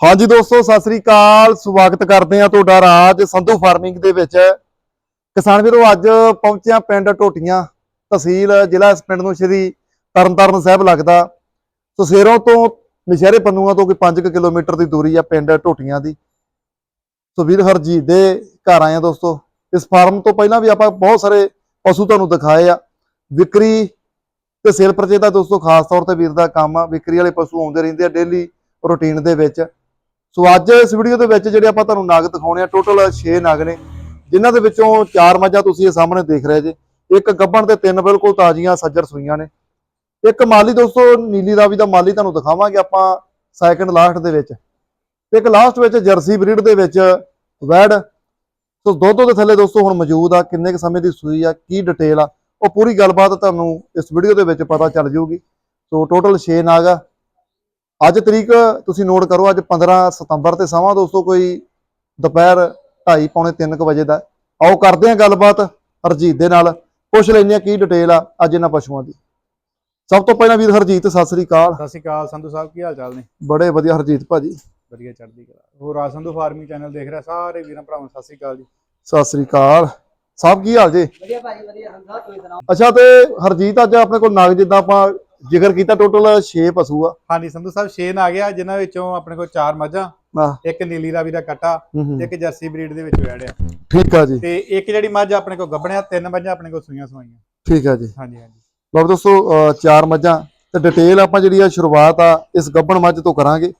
ਹਾਂਜੀ ਦੋਸਤੋ, ਸਤਿ ਸ੍ਰੀ ਅਕਾਲ। ਸਵਾਗਤ ਕਰਦੇ ਆ ਤੁਹਾਡਾ ਰਾਜ ਸੰਧੂ ਫਾਰਮਿੰਗ ਦੇ ਵਿੱਚ। ਕਿਸਾਨ ਵੀਰੋ, ਅੱਜ ਪਹੁੰਚਿਆ ਪਿੰਡ ਟੋਟੀਆਂ ਤਹਿਸੀਲ, ਜ਼ਿਲ੍ਹਾ ਇਸ ਪਿੰਡ ਨੂੰ ਸ਼੍ਰੀ ਤਰਨਤਾਰਨ ਸਾਹਿਬ ਲੱਗਦਾ। ਸਸੇਰੋਂ ਤੋਂ ਨਸ਼ਹਿਰੇ ਪੰਨੂਆਂ ਤੋਂ ਕੋਈ 5 ਕਿਲੋਮੀਟਰ ਦੀ ਦੂਰੀ ਆ ਪਿੰਡ ਟੋਟੀਆਂ ਦੀ। ਸੋ ਵੀਰ ਹਰਜੀਤ ਦੇ ਘਰ ਆਏ ਆ ਦੋਸਤੋ। ਇਸ ਫਾਰਮ ਤੋਂ ਪਹਿਲਾਂ ਵੀ ਆਪਾਂ ਬਹੁਤ ਸਾਰੇ ਪਸ਼ੂ ਤੁਹਾਨੂੰ ਦਿਖਾਏ ਆ। ਵਿਕਰੀ ਤੇ ਸੇਲ ਪਰਚੇ ਦਾ ਦੋਸਤੋ, ਖਾਸ ਤੌਰ ਤੇ ਵੀਰ ਦਾ ਕੰਮ ਆ। ਵਿਕਰੀ ਵਾਲੇ ਪਸ਼ੂ ਆਉਂਦੇ ਰਹਿੰਦੇ ਆ ਡੇਲੀ ਰੂਟੀਨ ਦੇ ਵਿੱਚ। ਸੋ ਅੱਜ ਇਸ ਵੀਡੀਓ ਦੇ ਵਿੱਚ ਜਿਹੜੇ ਆਪਾਂ ਤੁਹਾਨੂੰ ਨਗ ਦਿਖਾਉਣੇ ਆ ਟੋਟਲ 6 ਨਗ ਨੇ, ਜਿਨ੍ਹਾਂ ਦੇ ਵਿੱਚੋਂ ਚਾਰ ਮੱਝਾਂ ਤੁਸੀਂ ਇਹ ਸਾਹਮਣੇ ਦੇਖ ਰਹੇ ਜੇ। ਇੱਕ ਗੱਭਣ ਤੇ ਤਿੰਨ ਬਿਲਕੁਲ ਤਾਜ਼ੀਆਂ ਸੱਜਰ ਸੂਈਆਂ ਨੇ। ਇੱਕ ਮਾਲੀ ਦੋਸਤੋ, ਨੀਲੀ ਰਾਵੀ ਦਾ ਮਾਲੀ ਤੁਹਾਨੂੰ ਦਿਖਾਵਾਂਗੇ ਆਪਾਂ ਸੈਕੰਡ ਲਾਸਟ ਦੇ ਵਿੱਚ। ਤੇ ਇੱਕ ਲਾਸਟ ਵਿੱਚ ਜਰਸੀ ਬਰੀਡ ਦੇ ਵਿੱਚ ਵੈੜ। ਸੋ ਦੁੱਧ ਦੇ ਥੱਲੇ ਦੋਸਤੋ ਹੁਣ ਮੌਜੂਦ ਆ, ਕਿੰਨੇ ਕੁ ਸਮੇਂ ਦੀ ਸੂਈ ਆ, ਕੀ ਡਿਟੇਲ ਆ, ਉਹ ਪੂਰੀ ਗੱਲਬਾਤ ਤੁਹਾਨੂੰ ਇਸ ਵੀਡੀਓ ਦੇ ਵਿੱਚ ਪਤਾ ਚੱਲ ਜਾਊਗੀ ਸੋ ਟੋਟਲ 6 ਨਾਗ ਆ। ਅੱਜ ਤਰੀਕ ਤੁਸੀਂ ਨੋਟ ਕਰੋ ਅੱਜ 15 ਸਤੰਬਰ ਤੇ ਸਮਾਂ ਦੋਸਤੋ ਕੋਈ ਦੁਪਹਿਰ 2:30 ਪੌਣੇ 3 ਕੁ ਵਜੇ ਦਾ। ਆਓ ਕਰਦੇ ਹਾਂ ਗੱਲਬਾਤ ਹਰਜੀਤ ਦੇ ਨਾਲ। ਪੁੱਛ ਲੈਂਦੇ ਹਾਂ ਕੀ ਡਿਟੇਲ ਆ ਅੱਜ ਇਹਨਾਂ ਪਸ਼ੂਆਂ ਦੀ। ਸਭ ਤੋਂ ਪਹਿਲਾਂ ਵੀਰ ਹਰਜੀਤ ਸਤਿ ਸ੍ਰੀ ਅਕਾਲ। ਸਤਿ ਸ਼੍ਰੀ ਅਕਾਲ ਸੰਧੂ ਸਾਹਿਬ ਕੀ ਹਾਲ ਚਾਲ ਨੇ? ਬੜੇ ਵਧੀਆ ਹਰਜੀਤ ਭਾਜੀ। ਵਧੀਆ ਚੜ੍ਹਦੀ ਕਲਾ। ਹੋਰ ਰਾਜ ਸੰਧੂ ਫਾਰਮਿੰਗ ਚੈਨਲ ਦੇਖ ਰਿਹਾ ਸਾਰੇ ਵੀਰਾਂ ਭਰਾਵਾਂ ਸਤਿ ਸ਼੍ਰੀ ਅਕਾਲ ਜੀ। ਸਤਿ ਸ੍ਰੀ ਅਕਾਲ। ਸਭ ਕੀ ਹਾਲ ਜੀ? ਵਧੀਆ ਭਾਜੀ ਵਧੀਆ ਸੰਧਾ ਤੁਸੀਂ ਸੁਣਾਓ? ਅੱਛਾ ਤੇ ਹਰਜੀਤ ਅੱਜ ਆਪਣੇ ਕੋਲ ਨਗ ਜਿੱਦਾਂ ਆਪਾਂ ਜ਼ਿਕਰ ਕੀਤਾ ਟੋਟਲ 6 ਪਸ਼ੂ ਆ। ਹਾਂਜੀ ਸੰਧੂ ਸਾਹਿਬ 6 ਆ ਗਿਆ ਜਿਨ੍ਹਾਂ ਵਿੱਚੋਂ ਆਪਣੇ ਕੋਲ ਚਾਰ ਮੱਝਾਂ ਆਹ, ਇੱਕ ਨੀਲੀ ਰਾਵੀ ਦਾ ਕੱਟਾ ਇੱਕ ਜਰਸੀ ਬਰੀਡ ਦੇ ਵਿੱਚ ਵੜਿਆ ਠੀਕ ਆ ਜੀ। ਤੇ ਇੱਕ ਜਿਹੜੀ ਮੱਝ ਆਪਣੇ ਕੋਲ ਗੱਭਣਿਆ ਤਿੰਨ ਮੱਝਾਂ ਆਪਣੇ ਕੋਲ ਸੂਈਆਂ ਸਵਾਈਆਂ। ਠੀਕ ਆ ਜੀ। ਹਾਂਜੀ ਹਾਂਜੀ। ਲਓ ਦੋਸਤੋ ਚਾਰ ਮੱਝਾਂ। ਤੇ ਡਿਟੇਲ ਆਪਾਂ ਜਿਹੜੀ ਆ ਸ਼ੁਰੂਆਤ ਆ ਇਸ ਗੱਬਣ ਮੱਝ ਤੋਂ ਕਰਾਂਗੇ।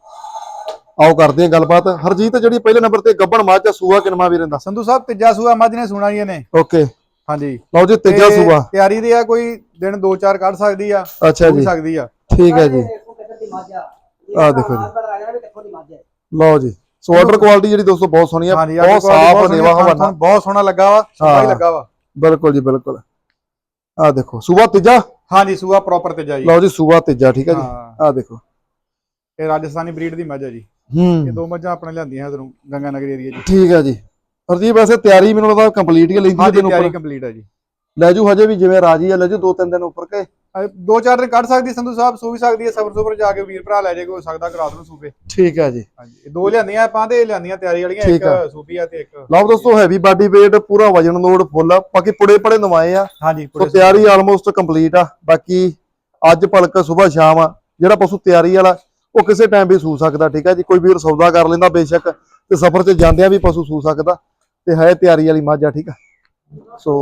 ਆਓ ਕਰਦੇ ਹਾਂ ਗੱਲਬਾਤ। ਹਰਜੀਤ ਜਿਹੜੀ ਪਹਿਲੇ ਨੰਬਰ ਤੇ ਗੱਬਣ ਮੱਝ ਆ ਸੂਆ ਕਿਨਮਾ ਵੀਰਨ ਦਾ ਸੰਧੂ ਸਾਹਿਬ ਤੀਜਾ ਸੂਆ ਮੱਝ ਨੇ ਸੁਣਾ ਨੇ ਓਕੇ। ਹਾਂਜੀ। ਲਓ ਜੀ ਤੀਜਾ ਤੇ ਸੂਆ। ਤਿਆਰੀ ਦੀ ਆ ਕੋਈ ਦਿਨ 2-4 ਕੱਢ ਸਕਦੀ ਆ ਅੱਛਾ ਹੋ ਜੀ। ਸਕਦੀ ਆ। ਠੀਕ ਹੈ ਜੀ। ਆ ਦੇਖੋ ਜੀ। ਲਓ ਜੀ ਸੋ ਆਰਡਰ ਕੁਆਲਿਟੀ ਜਿਹੜੀ ਦੋਸਤੋ ਬਹੁਤ ਸੋਹਣੀ ਆ ਹਾਂਜੀ ਬਹੁਤ ਸਾਫ਼ ਨੇਵਾ ਹਵਾਨਾ। ਤੁਹਾਨੂੰ ਬਹੁਤ ਸੋਹਣਾ ਲੱਗਾ ਵਾ ਸੋਹਣਾ ਹੀ ਹਾਂ। ਲੱਗਾ ਵਾ। ਬਿਲਕੁਲ ਜੀ ਬਿਲਕੁਲ। ਆ ਦੇਖੋ ਸੂਆ ਤੀਜਾ? ਹਾਂਜੀ ਸੂਆ ਪ੍ਰੋਪਰ ਤੀਜਾ ਜੀ। ਲਓ ਜੀ ਸੂਆ ਤੀਜਾ ਠੀਕ ਹੈ ਜੀ। ਹਾਂ। ਆ ਦੇਖੋ। ਇਹ ਰਾਜਸਥਾਨੀ ਬਰੀਡ ਦੀ ਮੱਝ ਹੈ ਜੀ। ਇਹ ਹੂੰ ਦੋ ਮੱਝਾਂ ਆਪਣੇ ਲਿਆਂਦੀਆਂ ਇਧਰੋਂ ਗੰਗਾ ਨਗਰ ਏਰੀਆ ਜੀ ਠੀਕ ਹੈ ਜੀ। ਹਰਜੀਤ ਵੈਸੇ ਤਿਆਰੀ ਮੈਨੂੰ ਲੱਗਦਾ ਕੰਪਲੀਟ ਹੀ ਲੈਂਦੀ ਹਾਂਜੀ ਦਿਨ ਤਿਆਰੀ ਉੱਪਰ ਕੰਪਲੀਟ ਹੈ ਜੀ। ਲੈ ਜੂ ਹਜੇ ਵੀ ਜਿਵੇਂ ਰਾਜੀ ਆ ਲੈ ਜੂ ਦੋ ਤਿੰਨ ਦਿਨ ਉੱਪਰ ਕੇ। ਅਹ ਦੋ ਚਾਰ ਦਿਨ ਕੱਢ ਸਕਦੀ ਸੰਧੂ ਸਾਹਿਬ ਸੂ ਵੀ ਸਕਦੀ ਹੈ ਸਬਰ ਸੁਬਰ ਜਾ ਕੇ ਵੀਰ ਭਰਾ ਲੈ ਜਾਏਗਾ ਹੋ ਸਕਦਾ ਕਰਾ ਦੇਣ ਸੂਪੇ ਠੀਕ ਹੈ ਜੀ। ਹਾਂਜੀ ਇਹ ਦੋ ਲਿਆਂਦੀਆਂ ਆਪਾਂ ਤੇ ਇਹ ਲਿਆਂਦੀਆਂ ਤਿਆਰੀ ਵਾਲੀਆਂ ਠੀਕ ਆ। ਇੱਕ ਸੂਪੀ ਆ ਤੇ ਇੱਕ ਲਓ ਦੋਸਤੋ ਹੈਵੀ ਬਾਡੀ weight ਪੂਰਾ ਵਜਨ ਲੋਡ ਫੁੱਲ ਆ। ਬਾਕੀ ਪੁੜੇ ਪੜੇ ਨਵਾਏ ਆ। ਹਾਂਜੀ ਸੋ ਤਿਆਰੀ ਆਲਮੋਸਟ ਕੰਪਲੀਟ ਆ। ਬਾਕੀ ਅੱਜ ਭਲਕ ਸਵੇਰ ਸ਼ਾਮ ਆ। ਜਿਹੜਾ ਪਸ਼ੂ ਤਿਆਰੀ ਵਾਲਾ ਉਹ ਕਿਸੇ ਟਾਈਮ ਵੀ ਸੂ ਸਕਦਾ ਠੀਕ ਹੈ ਜੀ? ਕੋਈ ਵੀਰ ਸੌਦਾ ਕਰ ਲੈਂਦਾ ਬੇਸ਼ੱਕ ਤੇ ਸਫ਼ਰ 'ਚ ਜਾਂਦਿਆਂ ਵੀ ਪਸ਼ੂ ਸੂ ਸਕਦਾ। ਤੇ ਹੈ ਤਿਆਰੀ ਵਾਲੀ ਮੱਝ ਆ ਠੀਕ ਆ? ਸੋ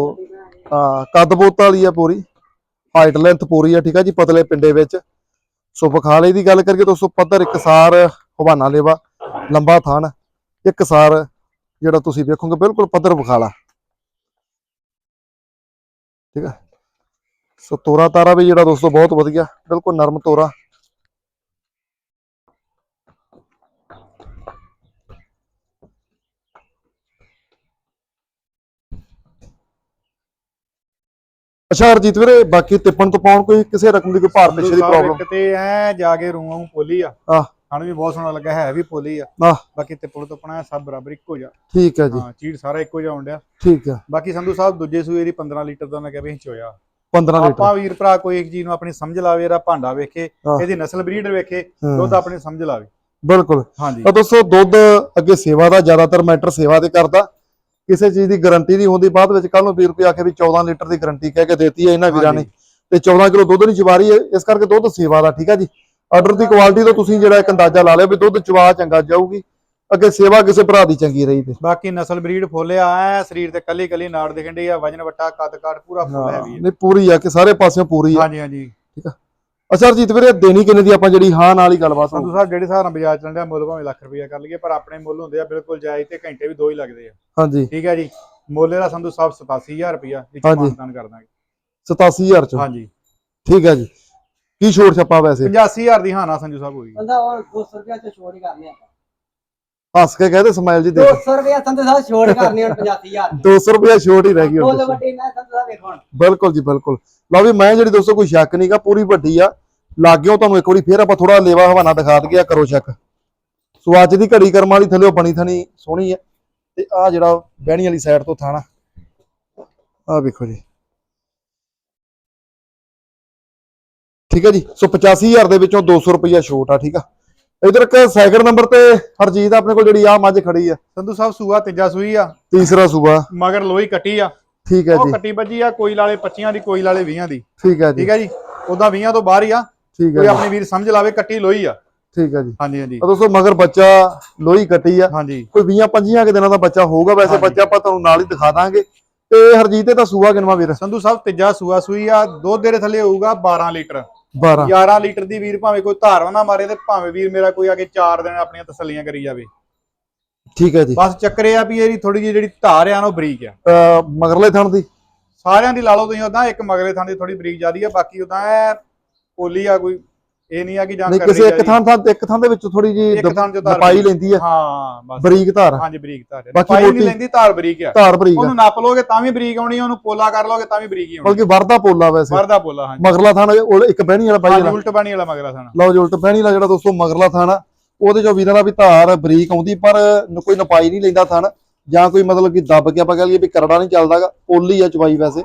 ਹਾਂ ਕੱਦ ਬੋਤ ਵਾਲੀ ਆ ਪੂਰੀ ਹਾਈਟ ਲੈਂਥ ਪੂਰੀ ਆ, ਠੀਕ ਆ ਜੀ, ਪਤਲੇ ਪਿੰਡੇ ਵਿੱਚ। ਸੋ ਬਖਾਲੇ ਦੀ ਗੱਲ ਕਰੀਏ ਦੋਸਤੋ, ਪੱਧਰ ਇੱਕਸਾਰ ਹਵਾਨਾ ਲੇਵਾ, ਲੰਬਾ ਥਣ ਇੱਕਸਾਰ ਜਿਹੜਾ ਤੁਸੀਂ ਵੇਖੋਗੇ, ਬਿਲਕੁਲ ਪੱਧਰ ਬਖਾਲਾ ਠੀਕ ਆ? ਸੋ ਤੋਰਾ ਤਾਰਾ ਵੀ ਜਿਹੜਾ ਦੋਸਤੋ, ਬਹੁਤ ਵਧੀਆ, ਬਿਲਕੁਲ ਨਰਮ ਤੋਰਾ। ਅੱਛਾ ਹਰਜੀਤ ਵੀਰੇ ਬਾਕੀ ਤਿੱਪਣ ਤੋਂ ਪਾਉਣ ਕੋਈ ਕਿਸੇ ਰਕਮ ਦੀ ਕੋਈ ਭਾਰ ਪਿੱਛੇ ਦੀ ਪ੍ਰੋਬਲਮ ਇੱਕ ਤੇ ਐ ਜਾ ਕੇ ਨੂੰ ਪੋਲੀ ਆ। ਆਹ। ਸਾਨੂੰ ਵੀ ਬਹੁਤ ਸੋਹਣਾ ਲੱਗਾ ਹੈ ਵੀ ਪੋਲੀ ਆ। ਆਹ। ਬਾਕੀ ਤੇ ਪੁਲ ਤੋਂ ਪਣਾ ਸਭ ਬਰਾਬਰ ਇੱਕੋ ਜਿਹਾ। ਠੀਕ ਹੈ ਜੀ। ਹਾਂ ਚੀੜ ਸਾਰਾ ਇੱਕੋ ਜਿਹਾ ਹੁੰਦਿਆ ਠੀਕ ਹੈ ਬਾਕੀ ਸੰਧੂ ਸਾਹਿਬ ਦੂਜੇ ਸੂਏ ਦੀ 15 ਲੀਟਰ ਦਾ ਮੈਂ ਕਿਹਾ ਵੀ ਚੋਇਆ। 15 ਲੀਟਰ। ਆਪਾਂ ਵੀਰ ਭਰਾ ਕੋਈ ਇੱਕ ਚੀਜ਼ ਨੂੰ ਆਪਣੀ ਸਮਝ ਲਾਵੇ ਇਹਦਾ ਭਾਂਡਾ ਵੇਖੇ। ਇਹਦੀ ਨਸਲ ਬਰੀਡ ਵੇਖੇ ਦੁੱਧ ਆਪਣੀ ਸਮਝ ਲਾਵੇ। ਬਿਲਕੁਲ। ਹਾਂਜੀ। ਤਾਂ ਦੋਸਤੋ ਦੁੱਧ ਅੱਗੇ ਸੇਵਾ ਦਾ ਜ਼ਿਆਦਾਤਰ ਮੈਟਰ ਸੇਵਾ ਤੇ ਕਰਦਾ। ਕਿਸੇ ਚੀਜ਼ ਦੀ ਗਾਰੰਟੀ ਨਹੀਂ ਹੁੰਦੀ ਬਾਅਦ ਵਿੱਚ ਕੱਲ ਨੂੰ ਵੀਰ ਕੋਈ ਆਖੇ ਵੀ 14 ਲੀਟਰ ਦੀ ਗਾਰੰਟੀ ਕਹਿ ਕੇ ਦੇਤੀ ਹੈ ਇਹਨਾਂ ਵੀਰਾਂ ਨੇ। ਤੇ 14 ਕਿਲੋ ਦੁੱਧ ਨਹੀਂ ਚਵਾਰੀ ਹੈ ਇਸ ਕਰਕੇ ਦੁੱਧ ਸੇਵਾ ਦਾ ਠੀਕ ਹੈ ਜੀ? ਆਰਡਰ ਦੀ ਕੁਆਲਿਟੀ ਤੋਂ ਤੁਸੀਂ ਜਿਹੜਾ ਇੱਕ ਅੰਦਾਜ਼ਾ ਲਾ ਲਿਓ ਵੀ ਦੁੱਧ ਚਵਾ ਚੰਗਾ ਜਾਊਗੀ ਅੱਗੇ ਸੇਵਾ ਕਿਸੇ ਭਰਾ ਦੀ ਚੰਗੀ ਰਹੀ ਤੇ। ਬਾਕੀ ਨਸਲ ਬਰੀਡ ਫੋਲਿਆ ਐ ਸਰੀਰ ਤੇ ਕੱਲੀ ਕੱਲੀ ਨਾੜ ਦਿਖਣ ਡਈ ਆ ਵਜਨ ਵਟਾ ਕੱਦ ਕਾਠ ਪੂਰਾ ਫੁੱਲ ਹੈਵੀ ਨਹੀਂ ਪੂਰੀ ਆ ਕਿ ਸਾਰੇ ਪਾਸਿਓਂ ਪੂਰੀ ਆ। ਹਾਂਜੀ ਹਾਂਜੀ। ਅੱਛਾ ਹਰਜੀਤ ਵੀਰੇ ਦੇਣੀ ਕਿੰਨੇ ਦੀ ਆਪਾਂ ਜਿਹੜੀ ਹਾਂ ਨਾਲ ਹੀ ਗੱਲਬਾਤ ਸੰਧੂ ਹੋਊ? ਸਾਹਿਬ ਜਿਹੜੇ ਹਿਸਾਬ ਨਾਲ ਬਾਜ਼ਾਰ ਚੱਲਦਾ ਮੁੱਲ ਭਾਵੇਂ ਲੱਖ ਰੁਪਇਆ ਕਰ ਲਈਏ ਪਰ ਆਪਣੇ ਮੁੱਲ ਹੁੰਦੇ ਆ ਬਿਲਕੁਲ ਜਾਇਜ਼ ਤੇ ਘੰਟੇ ਵੀ ਦੋ ਹੀ ਲੱਗਦੇ ਆ। ਹਾਂਜੀ। ਠੀਕ ਹੈ ਜੀ? ਮੁੱਲ ਇਹਦਾ ਸੰਧੂ ਸਾਹਿਬ 87000 ਰੁਪਇਆ ਵਿੱਚ ਹਾਂਜੀ। ਮਾਨਤਾਨ ਕਰ ਦਾਂਗੇ। 87000 ਚ? ਹਾਂਜੀ। ਠੀਕ ਹੈ ਜੀ। ਕੀ ਛੋਟ ਛੱਪਾ ਵੈਸੇ? 85000 ਦੀ ਹਾਨਾ ਸੰਜੂ ਸਾਹਿਬ ਹੋਈ ਬੰਦਾ ਉਹ 200 ਰੁਪਏ ਚ ਛੋੜ ਹੀ ਕਰਨੀ ਆਪਾਂ ਹੱਸ ਕੇ ਕਹਦੇ ਸਮਾਈਲ ਜੀ ਦੇ 200 ਰੁਪਏ ਸੰਦੇ ਸਾਹਿਬ ਛੋੜ ਕਰਨੀ ਹੁਣ 85000 200 ਰੁਪਏ ਛੋਟ ਹੀ ਰਹਿ ਗਈ ਹੁਣ ਬੋਲ ਦੱਸੋ। ਵੱਡੀ ਮੈਂ ਸੰਦੇ ਸਾਹਿਬ ਵੇਖੋ ਹੁਣ। ਬਿਲਕੁਲ ਜੀ ਬਿਲਕੁਲ। ਲਓ ਵੀ ਮੈਂ ਜਿਹੜੀ ਦੋਸਤੋ ਕੋਈ ਸ਼ੱਕ ਨਹੀਂਗਾ ਪੂਰੀ ਵੱਡੀ ਆ। ਲੱਗਿਓ ਤੁਹਾਨੂੰ ਇੱਕ ਵਾਰੀ ਫੇਰ ਆਪਾਂ ਥੋੜਾ ਲੇਵਾ ਹਵਾਨਾ ਦਿਖਾ ਦਈਏ ਕਰੋ ਚੈੱਕ ਸੋ ਅੱਜ ਦੀ ਘੜੀ ਕਰਮ ਵਾਲੀ ਥੱਲੇ ਬਣੀ ਥਣੀ ਸੋਹਣੀ ਹੈ। ਤੇ ਆ ਜਿਹੜਾ ਬਹਿਣੀ ਵਾਲੀ ਸਾਈਡ ਤੋਂ ਥਾਣਾ। ਆ ਵੇਖੋ ਜੀ। ਠੀਕ ਹੈ ਜੀ। ਸੋ 85000 ਦੇ ਵਿੱਚੋਂ 200 ਰੁਪਈਆ ਛੋਟ ਆ ਠੀਕ ਆ। ਇਧਰ ਇੱਕ ਸੈਕਿੰਡ ਨੰਬਰ ਤੇ ਹਰਜੀਤ ਆਪਣੇ ਕੋਲ ਜਿਹੜੀ ਆ ਮੱਝ ਖੜੀ ਆ। ਸੰਧੂ ਸਾਹਿਬ ਸੂਆ ਤੀਜਾ ਸੂਈ ਆ। ਤੀਸਰਾ ਸੂਬਾ ਮਗਰ ਲੋਈ ਕੱਟੀ ਆ। ਠੀਕ ਹੈ ਉਹ ਜੀ। ਕੱਟੀ ਵੱਜੀ ਆ ਕੋਈ ਲਾਲੇ 25 ਦੀ ਕੋਈ ਲਾਲੇ 20 ਦੀ। ਠੀਕ ਹੈ ਜੀ। ਠੀਕ ਹੈ ਜੀ। ਉਦਾਂ 20 ਤੋਂ ਬਾਹਰ ਹੀ ਆ। ਠੀਕ ਕੋਈ ਹੈ ਜੀ। ਆਪਣੀ ਵੀਰ ਸਮਝ ਲਾਵੇ ਕੱਟੀ ਲੋਈ ਆ। ਠੀਕ ਹੈ ਜੀ। ਹਾਂਜੀ ਹਾਂਜੀ। ਤਾਂ ਦੋਸਤੋ ਮਗਰ ਬੱਚਾ ਲੋਹੀ ਕੱਟੀ ਆ। ਹਾਂਜੀ। ਕੋਈ 20 25 ਕਿ ਦਿਨਾਂ ਦਾ ਬੱਚਾ ਹੋਊਗਾ ਵੈਸੇ। ਬੱਚਾ ਆਪਾਂ ਤੁਹਾਨੂੰ ਨਾਲ ਹੀ ਦਿਖਾ ਦਾਂਗੇ। ਤੇ ਹਰਜੀਤ ਇਹ ਤਾਂ ਸੂਆ ਕਿਨਵਾ ਵੀਰ? ਸੰਧੂ ਸਾਹਿਬ ਤੀਜਾ ਸੂਆ ਸੂਈ ਆ। ਦੁੱਧ ਦੇ ਥੱਲੇ ਹੋਊਗਾ 12 ਲੀਟਰ। 12 11 ਲੀਟਰ ਦੀ ਵੀਰ ਭਾਵੇਂ ਕੋਈ ਧਾਰਵਾ ਨਾ ਮਾਰੇ ਤੇ ਭਾਵੇਂ ਵੀਰ ਮੇਰਾ ਕੋਈ ਆ ਕੇ 4 ਦਿਨ ਆਪਣੀਆਂ ਤਸੱਲੀਆਂ ਕਰੀ ਜਾਵੇ। ਠੀਕ ਹੈ ਜੀ। ਬਸ ਚੱਕਰੇ ਆ ਵੀ ਇਹਦੀ ਥੋੜੀ ਜਿਹੀ ਜਿਹੜੀ ਧਾਰ ਆ ਨਾ ਉਹ ਬਰੀਕ ਆ। ਮਗਰਲੇ ਥਣ ਦੀ? ਸਾਰਿਆਂ ਦੀ ਲਾ ਲਓ ਤੁਸੀਂ ਉਦਾਂ ਇੱਕ ਮਗਰੇ ਥਾਂ ਦੀ ਥੋੜੀ ਬਰੀਕ ਜਿਆਦੀ ਆ ਬਾਕੀ ਉਦਾਂ ਪੋਲੀ ਆ ਕੋਈ ਇਹ ਨਹੀਂ ਆ ਕਿ ਜਾਂ ਨਹੀਂ ਕਿਸੇ ਇੱਕ ਥਾਂ ਥਾਂ ਇੱਕ ਥਾਂ ਦੇ ਵਿੱਚ ਥੋੜੀ ਜੀ ਇੱਕ ਥਾਂ 'ਚ ਧਾਰ ਪਾਈ ਬਰੀਕ। ਲੈਂਦੀ ਆ। ਹਾਂ ਬਸ। ਬਰੀਕ ਧਾਰ। ਹਾਂਜੀ ਬਰੀਕ ਧਾਰ। ਬਾਕੀ ਪਾਈ ਨਹੀਂ ਲੈਂਦੀ ਧਾਰ ਬਰੀਕ ਆ। ਧਾਰ ਬਰੀਕ ਉਹਨੂੰ ਨੱਪ ਲੋਗੇ ਤਾਂ ਵੀ ਬਰੀਕ ਆਉਣੀ ਉਹਨੂੰ ਪੋਲਾ ਕਰ ਲੋਗੇ ਤਾਂ ਵੀ ਬਰੀਕ ਹੀ ਆਉਣੀ ਬਲਕਿ ਵਰਦਾ ਪੋਲਾ ਵੈਸੇ। ਵਰਦਾ ਪੋਲਾ ਹਾਂਜੀ। ਮਗਰਲਾ ਥਣ ਉਹ ਇੱਕ ਬਹਿਣੀ ਵਾਲਾ ਬਾਈ ਵਾਲਾ। ਉਲਟ ਬਾਣੀ ਵਾਲਾ ਮਗਰਾ ਥਾਣਾ। ਲਓ ਜੀ ਉਲਟ ਬਹਿਣੀ ਵਾਲਾ ਜਿਹੜਾ ਦੋਸਤੋ ਮਗਰਲਾ ਥਣ ਉਹਦੇ ਚੋਂ ਵੀਰਾਂ ਦਾ ਵੀ ਧਾਰ ਬਰੀਕ ਆਉਂਦੀ ਪਰ ਕੋਈ ਨਪਾਈ ਨਹੀਂ ਲੈਂਦਾ ਥਣ। ਜਾਂ ਕੋਈ ਮਤਲਬ ਕਿ ਦੱਬ ਕੇ ਆਪਾਂ ਕਹ ਲਈਏ ਵੀ ਕਰੜਾ ਨਹੀਂ ਚੱਲਦਾਗਾ ਪੋਲੀ ਆ ਚਵਾਈ ਵੈਸੇ।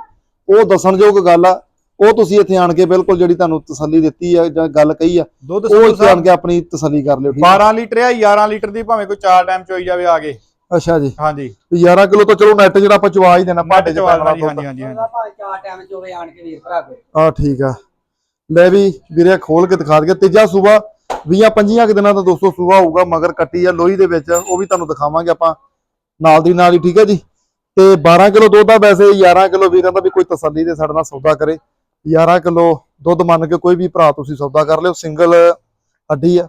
ਉਹ ਦੱਸਣਯੋਗ ਗੱਲ ਆ ਉਹ ਤੁਸੀਂ ਇੱਥੇ ਆਣ ਕੇ ਬਿਲਕੁਲ ਜਿਹੜੀ ਤੁਹਾਨੂੰ ਤਸੱਲੀ ਦਿੱਤੀ ਆ ਜਾਂ ਗੱਲ ਕਹੀ ਆ ਉਹ ਇੱਥੇ ਆਣ ਕੇ ਆਪਣੀ ਤਸੱਲੀ ਕਰ ਲਿਓ ਠੀਕ ਆ? 12 ਲੀਟਰ ਆ 11 ਲੀਟਰ ਦੀ ਭਾਵੇਂ ਕੋਈ 4 ਟਾਈਮ ਚੋਈ ਜਾਵੇ ਆ ਕੇ। ਅੱਛਾ ਜੀ। ਹਾਂਜੀ। 11 ਕਿਲੋ ਤਾਂ ਚਲੋ ਨੈਟ ਜਿਹੜਾ ਆਪਾਂ ਚਵਾ ਹੀ ਦੇਣਾ ਭਾਂਡੇ ਚ ਪੈਣਾ ਹਾਂਜੀ ਹਾਂਜੀ ਹਾਂਜੀ। ਭਾਵੇਂ ਚਾਰ ਟਾਈਮ ਚੋਵੇ ਆਣ ਕੇ ਵੀਰ ਭਰਾ ਕੋਲ। ਆ ਠੀਕ ਆ। ਲੈ ਵੀ ਵੀਰੇ ਖੋਲ ਕੇ ਦਿਖਾ ਦਈਏ। ਤੀਜਾ ਸੂਬਾ 20 25 ਕਿ ਦਿਨਾਂ ਦਾ ਦੋਸਤੋ ਸੂਬਾ ਹੋਊਗਾ ਮਗਰ ਕੱਟੀ ਆ ਲੋਹੀ ਦੇ ਵਿੱਚ। ਉਹ ਵੀ ਤੁਹਾਨੂੰ ਦਿਖਾਵਾਂਗੇ ਆਪਾਂ ਨਾਲ ਦੀ ਨਾਲ ਹੀ ਠੀਕ ਹੈ ਜੀ। ਤੇ 12 ਕਿਲੋ ਦੁੱਧ ਆ ਵੈਸੇ 11 ਕਿਲੋ ਵੀਰਾਂ ਦਾ ਵੀ ਕੋਈ ਤਸੱਲੀ ਦੇ ਸਾਡੇ ਨਾਲ ਸੌਦਾ ਕਰੇ। 11 ਕਿਲੋ ਦੁੱਧ ਮੰਨ ਕੇ ਕੋਈ ਵੀ ਭਰਾ ਤੁਸੀਂ ਸੌਦਾ ਕਰ ਲਿਓ, ਸਿੰਗਲ ਹੱਡੀ ਆ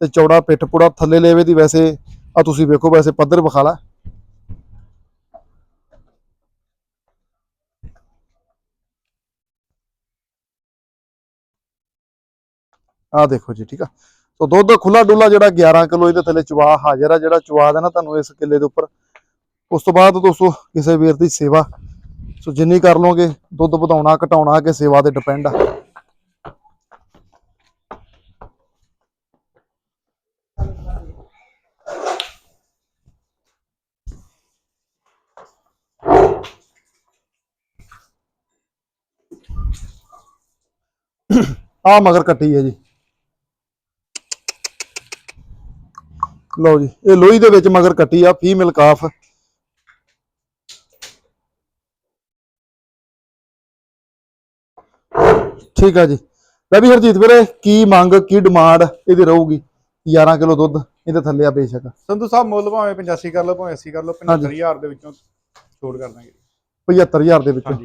ਤੇ ਚੌੜਾ ਪਿੱਠ ਪੂੜਾ ਥੱਲੇ ਲੇਵੇ ਦੀ ਵੈਸੇ, ਆ ਤੁਸੀਂ ਵੇਖੋ ਵੈਸੇ ਪੱਧਰ ਵਿਖਾ ਆ ਦੇਖੋ ਜੀ, ਠੀਕ ਆ। ਸੋ ਦੁੱਧ ਖੁੱਲਾ ਡੁੱਲਾ ਜਿਹੜਾ 11 ਕਿਲੋ ਇਹਦੇ ਥੱਲੇ ਚਵਾ ਹਾਜ਼ਰ ਆ, ਜਿਹੜਾ ਚਵਾ ਦੇਣਾ ਤੁਹਾਨੂੰ ਇਸ ਕਿੱਲੇ ਦੇ ਉੱਪਰ, ਉਸ ਤੋਂ ਬਾਅਦ ਦੋਸਤੋ, ਕਿਸੇ ਵੀਰ ਦੀ ਸੇਵਾ ਸੋ ਜਿੰਨੀ ਕਰ ਲਓਗੇ, ਦੁੱਧ ਵਧਾਉਣਾ, ਘਟਾਉਣਾ ਕਿ ਸੇਵਾ ਤੇ ਡਿਪੈਂਡ ਆ। ਆ ਮਗਰ ਕੱਟੀ ਹੈ ਜੀ। ਲਓ ਜੀ, ਇਹ ਲੋਹੀ ਦੇ ਵਿੱਚ ਮਗਰ ਕੱਟੀ ਆ, ਫੀਮੇਲ ਕਾਫ। ਠੀਕ ਆ ਜੀ। ਲੈ ਵੀ ਹਰਜੀਤ ਵੀਰੇ ਕੀ ਮੰਗ ਕੀ ਡਿਮਾਂਡ ਇਹਦੀ ਰਹੂਗੀ? 11 ਕਿਲੋ ਦੁੱਧ ਇਹਦੇ ਥੱਲੇ ਆ ਬੇਸ਼ੱਕ। ਸੰਧੂ ਸਾਹਿਬ ਮੁੱਲ ਭਾਵੇਂ 85 ਕਰ ਲਓ ਭਾਵੇਂ 80 ਕਰ ਲਓ ਹਾਂਜੀ। 75000 ਦੇ ਵਿੱਚੋਂ ਛੋੜ ਕਰ ਦਾਂਗੇ। 75000 ਦੇ ਵਿੱਚੋਂ।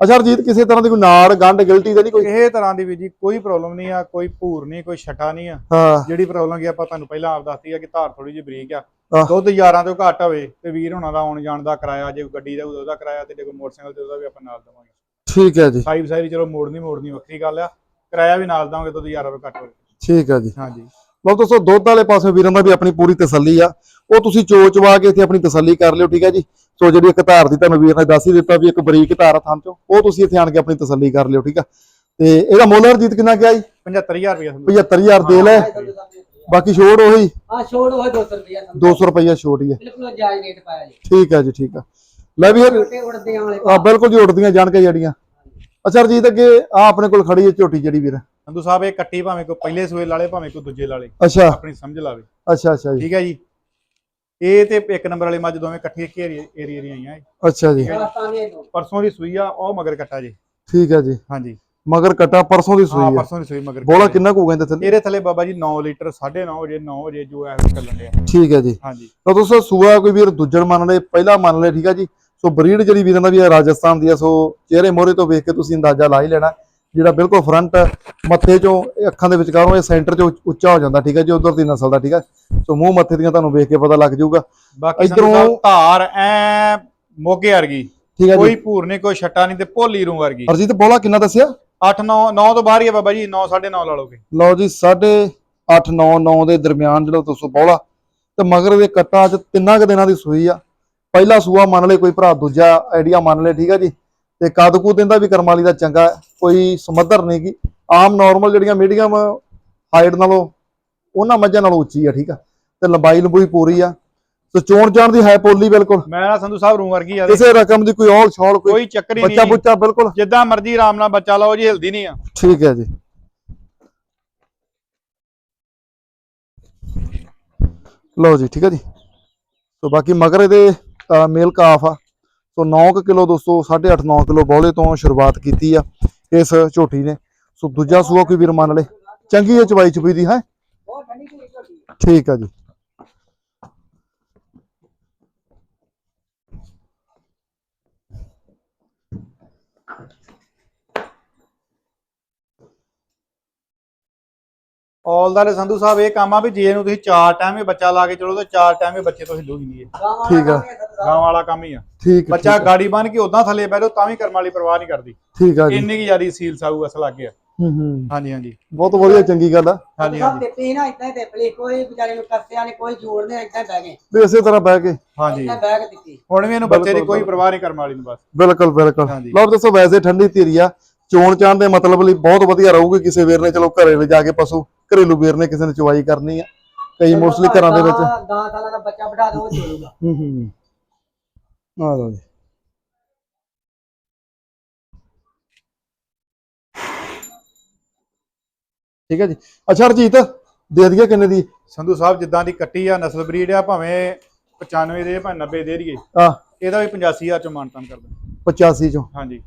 ਅੱਛਾ ਹਰਜੀਤ ਕਿਸੇ ਤਰ੍ਹਾਂ ਦੀ ਕੋਈ ਨਾੜ ਗੰਢ ਗਿਲਟੀ ਤਾਂ ਨਹੀਂ ਕੋਈ? ਕਿਸੇ ਤਰ੍ਹਾਂ ਦੀ ਵੀ ਜੀ ਕੋਈ ਪ੍ਰੋਬਲਮ ਨਹੀਂ ਆ ਕੋਈ ਭੂਰ ਨਹੀਂ ਕੋਈ ਛਟਾ ਨਹੀਂ ਆ। ਜਿਹੜੀ ਪ੍ਰੋਬਲਮ ਕੀ ਆਪਾਂ ਤੁਹਾਨੂੰ ਪਹਿਲਾਂ ਆਪ ਦੱਸਤੀ ਆ ਕਿ ਧਾਰ ਥੋੜੀ ਜਿਹੀ ਬਰੀਕ ਆ। ਦੁੱਧ 11 ਤੋਂ ਘੱਟ ਹੋਵੇ ਤੇ ਵੀਰ ਹੋਣਾ ਦਾ ਆਉਣ ਜਾਣ ਦਾ ਕਿਰਾਇਆ ਜੇ ਗੱਡੀ ਦਾ ਉਹਦਾ ਕਿਰਾਇਆ ਤੇ ਜੇ ਕੋਈ ਮੋਟਰਸਾਈਕਲ ਤੇ ਉਹਦਾ ਵੀ ਆਪਾਂ ਨਾਲ ਦੇਵਾਂਗੇ। ਠੀਕ ਹੈ ਜੀ। ਸਾਈ ਸਾਈ ਚਲੋ ਮੋੜਨੀ ਮੋੜਨੀ ਵੱਖਰੀ ਗੱਲ ਆ। ਕਿਰਾਇਆ ਵੀ ਨਾਲ ਦੇਵਾਂਗੇ ਦੁੱਧ 11 ਤੋਂ ਘੱਟ ਹੋਵੇ ਠੀਕ ਹੈ ਜੀ। ਹਾਂਜੀ। ਲਓ ਦੋਸਤੋ ਦੁੱਧ ਵਾਲੇ ਪਾਸੇ ਵੀਰਾਂ ਦਾ ਵੀ ਆਪਣੀ ਪੂਰੀ ਤਸੱਲੀ ਆ। ਉਹ ਤੁਸੀਂ ਚੋਚਵਾ ਕੇ ਇੱਥੇ ਆਪਣੀ ਤਸੱਲੀ ਕਰ ਲਿਓ ਠੀਕ ਹੈ ਜੀ। ਸੋ ਜਿਹੜੀ ਇੱਕ ਧਾਰ ਦੀ ਤੁਹਾਨੂੰ ਵੀਰ ਨੇ ਦੱਸ ਹੀ ਦਿੱਤਾ ਵੀ ਇੱਕ ਬਰੀਕ ਧਾਰ ਆ ਥਾਂ ਚੋਂ ਉਹ ਤੁਸੀਂ ਇੱਥੇ ਆਣ ਕੇ ਆਪਣੀ ਤਸੱਲੀ ਕਰ ਲਿਓ ਠੀਕ ਆ। ਤੇ ਇਹਦਾ ਮੁੱਲ ਹਰਜੀਤ ਕਿੰਨਾ ਕਿਹਾ ਜੀ? 75000 ਰੁਪਏ ਸੰਧੂ 75000 ਦੇ ਲੈ। ਬਾਕੀ ਛੋੜ ਉਹੀ? ਹਾਂ ਛੋੜ ਉਹ 200 ਰੁਪਿਆ 200 ਰੁਪਈਆ ਛੋੜ ਹੀ ਹੈ ਬਿਲਕੁਲ ਜਾਇਜ਼ ਰੇਟ ਪਾਇਆ ਜੀ। ਠੀਕ ਹੈ ਜੀ ਠੀਕ ਆ। ਲੈ ਵੀ ਛੋਟੇ ਵਾਲੇ ਆ ਬਿਲਕੁਲ ਜੀ ਉੱਡਦੀਆਂ ਜਾਣ ਕੇ ਜੜੀਆਂ ਅੱਛਾ ਹਰਜੀਤ ਅੱਗੇ ਆ ਆਪਣੇ ਕੋਲ ਖੜੀ ਹੈ ਝੋਟੀ ਜਿਹੜੀ ਵੀਰ। ਸੰਧੂ ਸਾਹਿਬ ਇਹ ਕੱਟੀ ਭਾਵੇਂ ਕੋਈ ਪਹਿਲੇ ਸੂਏ ਲਾਲੇ ਭਾਵੇਂ ਕੋਈ ਦੂਜੇ ਲਾਲੇ ਅੱਛਾ। ਆਪਣੀ ਸਮਝ ਲਾਵੇ। ਅੱਛਾ ਅੱਛਾ ਜੀ। ਠੀਕ ਹੈ ਜੀ। ਇਹ ਤੇ ਇੱਕ ਨੰਬਰ ਵਾਲੀ ਮੱਝ ਦੋਵੇਂ ਇਕੱਠੀਆਂ ਘੇਰੀ ਏਰੀਆ ਏਰੀਆ ਆਈਆਂ ਇਹ। ਅੱਛਾ ਜੀ। ਰਾਜਸਥਾਨੀ ਦੋ। ਪਰਸੋਂ ਦੀ ਸੂਈ ਆ ਉਹ ਮਗਰ ਕੱਟਾ ਜੀ। ਠੀਕ ਹੈ ਜੀ। ਹਾਂਜੀ। ਮਗਰ ਕਟਾ ਪਰਸੋਂ ਦੀ ਹਾਂ ਸੂਈ ਹੈ ਪਰਸੋਂ ਦੀ ਸੂਈ ਮਗਰ ਬੋਲਾ। ਕਿੰਨਾ ਕੁ ਕਹਿੰਦੇ ਥੱਲੇ? ਇਹਦੇ ਥੱਲੇ ਬਾਬਾ ਜੀ 9 ਲੀਟਰ 9.5 ਵਜੇ 9 ਵਜੇ ਜੋ ਐ ਚੱਲਣ ਡਿਆ। ਠੀਕ ਹੈ ਜੀ। ਹਾਂਜੀ। ਤਾਂ ਦੋਸਤੋ ਸੂਆ ਕੋਈ ਵੀਰ ਦੂਜਣ ਮੰਨ ਲਏ ਪਹਿਲਾ ਮੰਨ ਲਏ ਠੀਕ ਆ ਜੀ। ਸੋ ਬਰੀਡ ਜਿਹੜੀ ਵੀਰਾਂ ਦਾ ਵੀ ਹੈ ਰਾਜਸਥਾਨ ਦੀ ਆ ਸੋ ਚਿਹਰੇ ਮੋਹਰੇ ਤੋਂ ਵੇਖ ਕੇ ਤੁਸੀਂ ਅੰਦਾਜ਼ਾ ਲਾ ਹੀ ਲੈਣਾ ਜਿਹੜਾ ਬਿਲਕੁਲ ਫਰੰਟ ਮੱਥੇ ਚੋਂ ਅੱਖਾਂ ਦੇ ਵਿਚਕਾਰੋਂ ਇਹ ਸੈਂਟਰ ਚੋਂ ਉੱਚਾ ਹੋ ਜਾਂਦਾ ਠੀਕ ਹੈ ਜੀ ਉਧਰ ਦੀ ਨਸਲ ਦਾ ਠੀਕ ਹੈ ਸੋ ਮੂੰਹ ਮੱਥੇ ਦੀਆਂ ਤੁਹਾਨੂੰ ਵੇਖ ਕੇ ਪਤਾ ਲੱਗ ਜਾਊਗਾ। ਬਾਕੀ ਇੱਧਰੋਂ- ਧਾਰ ਐ ਮੋਗੇ ਵਰਗੀ। ਠੀਕ ਹੈ ਕੋਈ ਭੂਰ ਨਹੀਂ ਕੋਈ ਛੱਟਾ ਨਹੀਂ ਤੇ ਭੋਲੀ ਰੂ ਵਰਗੀ। ਹਰਜੀਤ ਬੋਲਾ ਕਿੰਨਾ ਦੱਸਿਆ? 8 9 9 ਤੋਂ ਬਾਹਰ ਹੀ ਆ ਬਾਬਾ ਜੀ 9 9.5 ਲਾ ਲੋਗੇ ਲਓ ਜੀ 8.5 9 9 ਦੇ ਦਰਮਿਆਨ ਜਿਹੜਾ ਤੁਸੀਂ ਬੋਲਾ ਤੇ ਮਗਰ ਦੇ ਕੱਟਾਂ 'ਚ ਤਿੰਨਾਂ ਕੁ ਦਿਨਾਂ ਦੀ ਸੂਈ ਆ। ਪਹਿਲਾ ਸੂਆ ਮੰਨ ਲਏ ਕੋਈ ਭਰਾ, ਦੂਜਾ ਆਈਡੀਆ ਮੰਨ ਲਏ, ਠੀਕ ਆ ਜੀ। ਤੇ ਕਦਕੂ ਦਿੰਦਾ ਵੀ ਕਰਮਾਲੀ ਦਾ ਚੰਗਾ, ਕੋਈ ਸਮੱਧਰ ਨਹੀਂ ਗੀ। ਆਮ ਨਾਰਮਲ ਜਿਹੜੀਆਂ ਮੀਡੀਅਮ ਹਾਈਟ ਨਾਲੋਂ, ਉਹਨਾਂ ਮੱਝਾਂ ਨਾਲੋਂ ਉੱਚੀ ਆ, ਠੀਕ ਆ। ਤੇ ਲੰਬਾਈ ਲੰਬੂਈ ਪੂਰੀ ਆ। ਸੋ ਚੋਣ ਚਾਣ ਦੀ ਹੈ ਪੋਲੀ ਬਿਲਕੁਲ। ਮੈਂ ਨਾ ਸੰਧੂ ਸਾਹਿਬ ਰੂ ਵਰਗੀ ਆ ਕਿਸੇ ਰਕਮ ਦੀ ਕੋਈ ਔਲ ਛੌਲ ਕੋਈ ਕੋਈ ਚੱਕਰ ਬੱਚਾ ਨਹੀਂ। ਬੁੱਚਾ ਬਿਲਕੁਲ। ਜਿੱਦਾਂ ਮਰਜ਼ੀ ਆਰਾਮ ਨਾਲ ਬੱਚਾ ਲਾਓ ਜੀ ਹਿਲਦੀ ਨਹੀਂ ਆ। ਠੀਕ ਹੈ ਜੀ। ਲਓ ਜੀ ਠੀਕ ਹੈ ਜੀ। ਸੋ ਬਾਕੀ ਮਗਰ ਇਹਦੇ ਅਹ, ਮੇਲ ਕਾਫ ਆ। ਸੋ 9 ਕਿਲੋ ਦੋਸਤੋ 8.5 9 ਕਿਲੋ ਬੌਲੇ ਤੋਂ ਸ਼ੁਰੂਆਤ ਕੀਤੀ ਆ ਇਸ ਝੋਟੀ ਨੇ। ਸੋ ਦੂਜਾ ਸੂਆ ਕੋਈ ਵੀਰ ਮੰਨ ਲੇ ਚੰਗੀ ਹੈ ਚਵਾਈ ਚੁਪਈ ਦੀ ਹੈ? ਠੀਕ ਆ ਜੀ। ਆਲ ਦਾ ਸੰਧੂ ਸਾਹਿਬ ਇਹ ਕੰਮ ਆ ਵੀ ਜੇ ਨੂੰ ਤੁਸੀਂ ਚਾਰ ਟਾਈਮ ਹੀ ਬੱਚਾ ਲਾ ਕੇ ਚਲੋ ਤਾਂ ਚਾਰ ਟਾਈਮ ਹੀ ਬੱਚੇ ਤੋਂ ਹਿੱਲੂਗੀ ਨਹੀਂ ਇਹ। ਠੀਕ ਆ। ਗਾਂ ਵਾਲਾ ਕੰਮ ਹੀ ਆ। ਠੀਕ ਆ, ਬੱਚਾ ਠੀਕ ਆ, ਗਾੜੀ ਬਣ ਕੇ ਉਦਾਂ ਥੱਲੇ ਬਹਿ ਜਾਓ ਤਾਂ ਵੀ ਕਰਮ ਵਾਲੀ ਪਰਵਾਹ ਨਹੀਂ ਕਰਦੀ। ਠੀਕ ਆ ਜੀ। ਇੰਨੀ ਕੀ ਜ਼ਿਆਦੀ ਸੀਲ ਸਾਊ ਅਸਲ ਲੱਗ ਗਿਆ ਹੂੰ ਹੂੰ। ਹਾਂਜੀ ਹਾਂਜੀ। ਬਹੁਤ ਵਧੀਆ ਚੰਗੀ ਗੱਲ ਆ। ਹਾਂਜੀ ਸਭ ਹਾਂਜੀ। ਦਿੱਤੀ ਨਾ ਇਦਾਂ ਹੀ ਦਿੱਪਲੀ ਕੋਈ ਵਿਚਾਰੇ ਨੂੰ ਕੱਸਿਆ ਨੇ ਕੋਈ ਜੋੜ ਨੇ ਇਦਾਂ ਬਹਿ ਗਏ। ਵੀ ਇਸੇ ਤਰ੍ਹਾਂ ਬਹਿ ਕੇ। ਹਾਂਜੀ। ਇਦਾਂ ਬਹਿ ਕੇ ਦਿੱਤੀ। ਹੁਣ ਵੀ ਇਹਨੂੰ ਬੱਚੇ ਦੀ ਕੋਈ। ਪਰਵਾਹ ਨਹੀਂ ਕਰਮ ਵਾਲੀ ਨੂੰ ਬਸ। ਬਿਲਕੁਲ ਬਿਲਕੁਲ। ਹਾਂਜੀ। ਲਓ ਦੱਸੋ ਵੈਸੇ ਠੰਡੀ ਧੀਰੀ ਆ। ਚੋਣ ਚਾਣ ਦੇ ਮਤਲਬ ਲਈ ਬਹੁਤ ਵਧੀਆ ਰਹੂਗੀ ਕਿਸੇ ਵੀਰ ਨੇ। ਚਲੋ ਘਰੇ ਲੈ ਜਾ ਕੇ ਪਸ਼ੂ ਘਰੇਲੂ ਵੀਰ ਨੇ ਕਿਸੇ ਨੇ ਚਵਾਈ ਕਰਨੀ ਆ। ਕਈ ਮੋਸਟਲੀ ਘਰਾਂ ਦੇ ਵਿੱਚ। 10 ਸਾਲਾਂ ਦਾ ਬੱਚਾ ਬਿਠਾ ਦੋ ਉਹ ਜੋੜੂਗਾ ਹੂੰ ਹੂੰ ਆ ਲਓ ਜੀ। ਠੀਕ ਹੈ ਜੀ। ਅੱਛਾ ਰਜੀਤ ਦੇ ਦਈਏ ਕਿੰਨੇ ਦੀ? ਸੰਧੂ ਸਾਹਿਬ ਜਿੱਦਾਂ ਦੀ ਕੱਟੀ ਆ ਨਸਲ ਬਰੀਡ ਆ ਭਾਵੇਂ 95 ਦੇ ਭਾਵੇਂ 90 ਦੇ ਦਈਏ ਆ। ਇਹਦਾ ਵੀ 85000 ਚੋਂ ਮਾਨਤਾਨ ਕਰ ਦਿੰਦੇ। 85 ਚੋਂ। ਹਾਂਜੀ।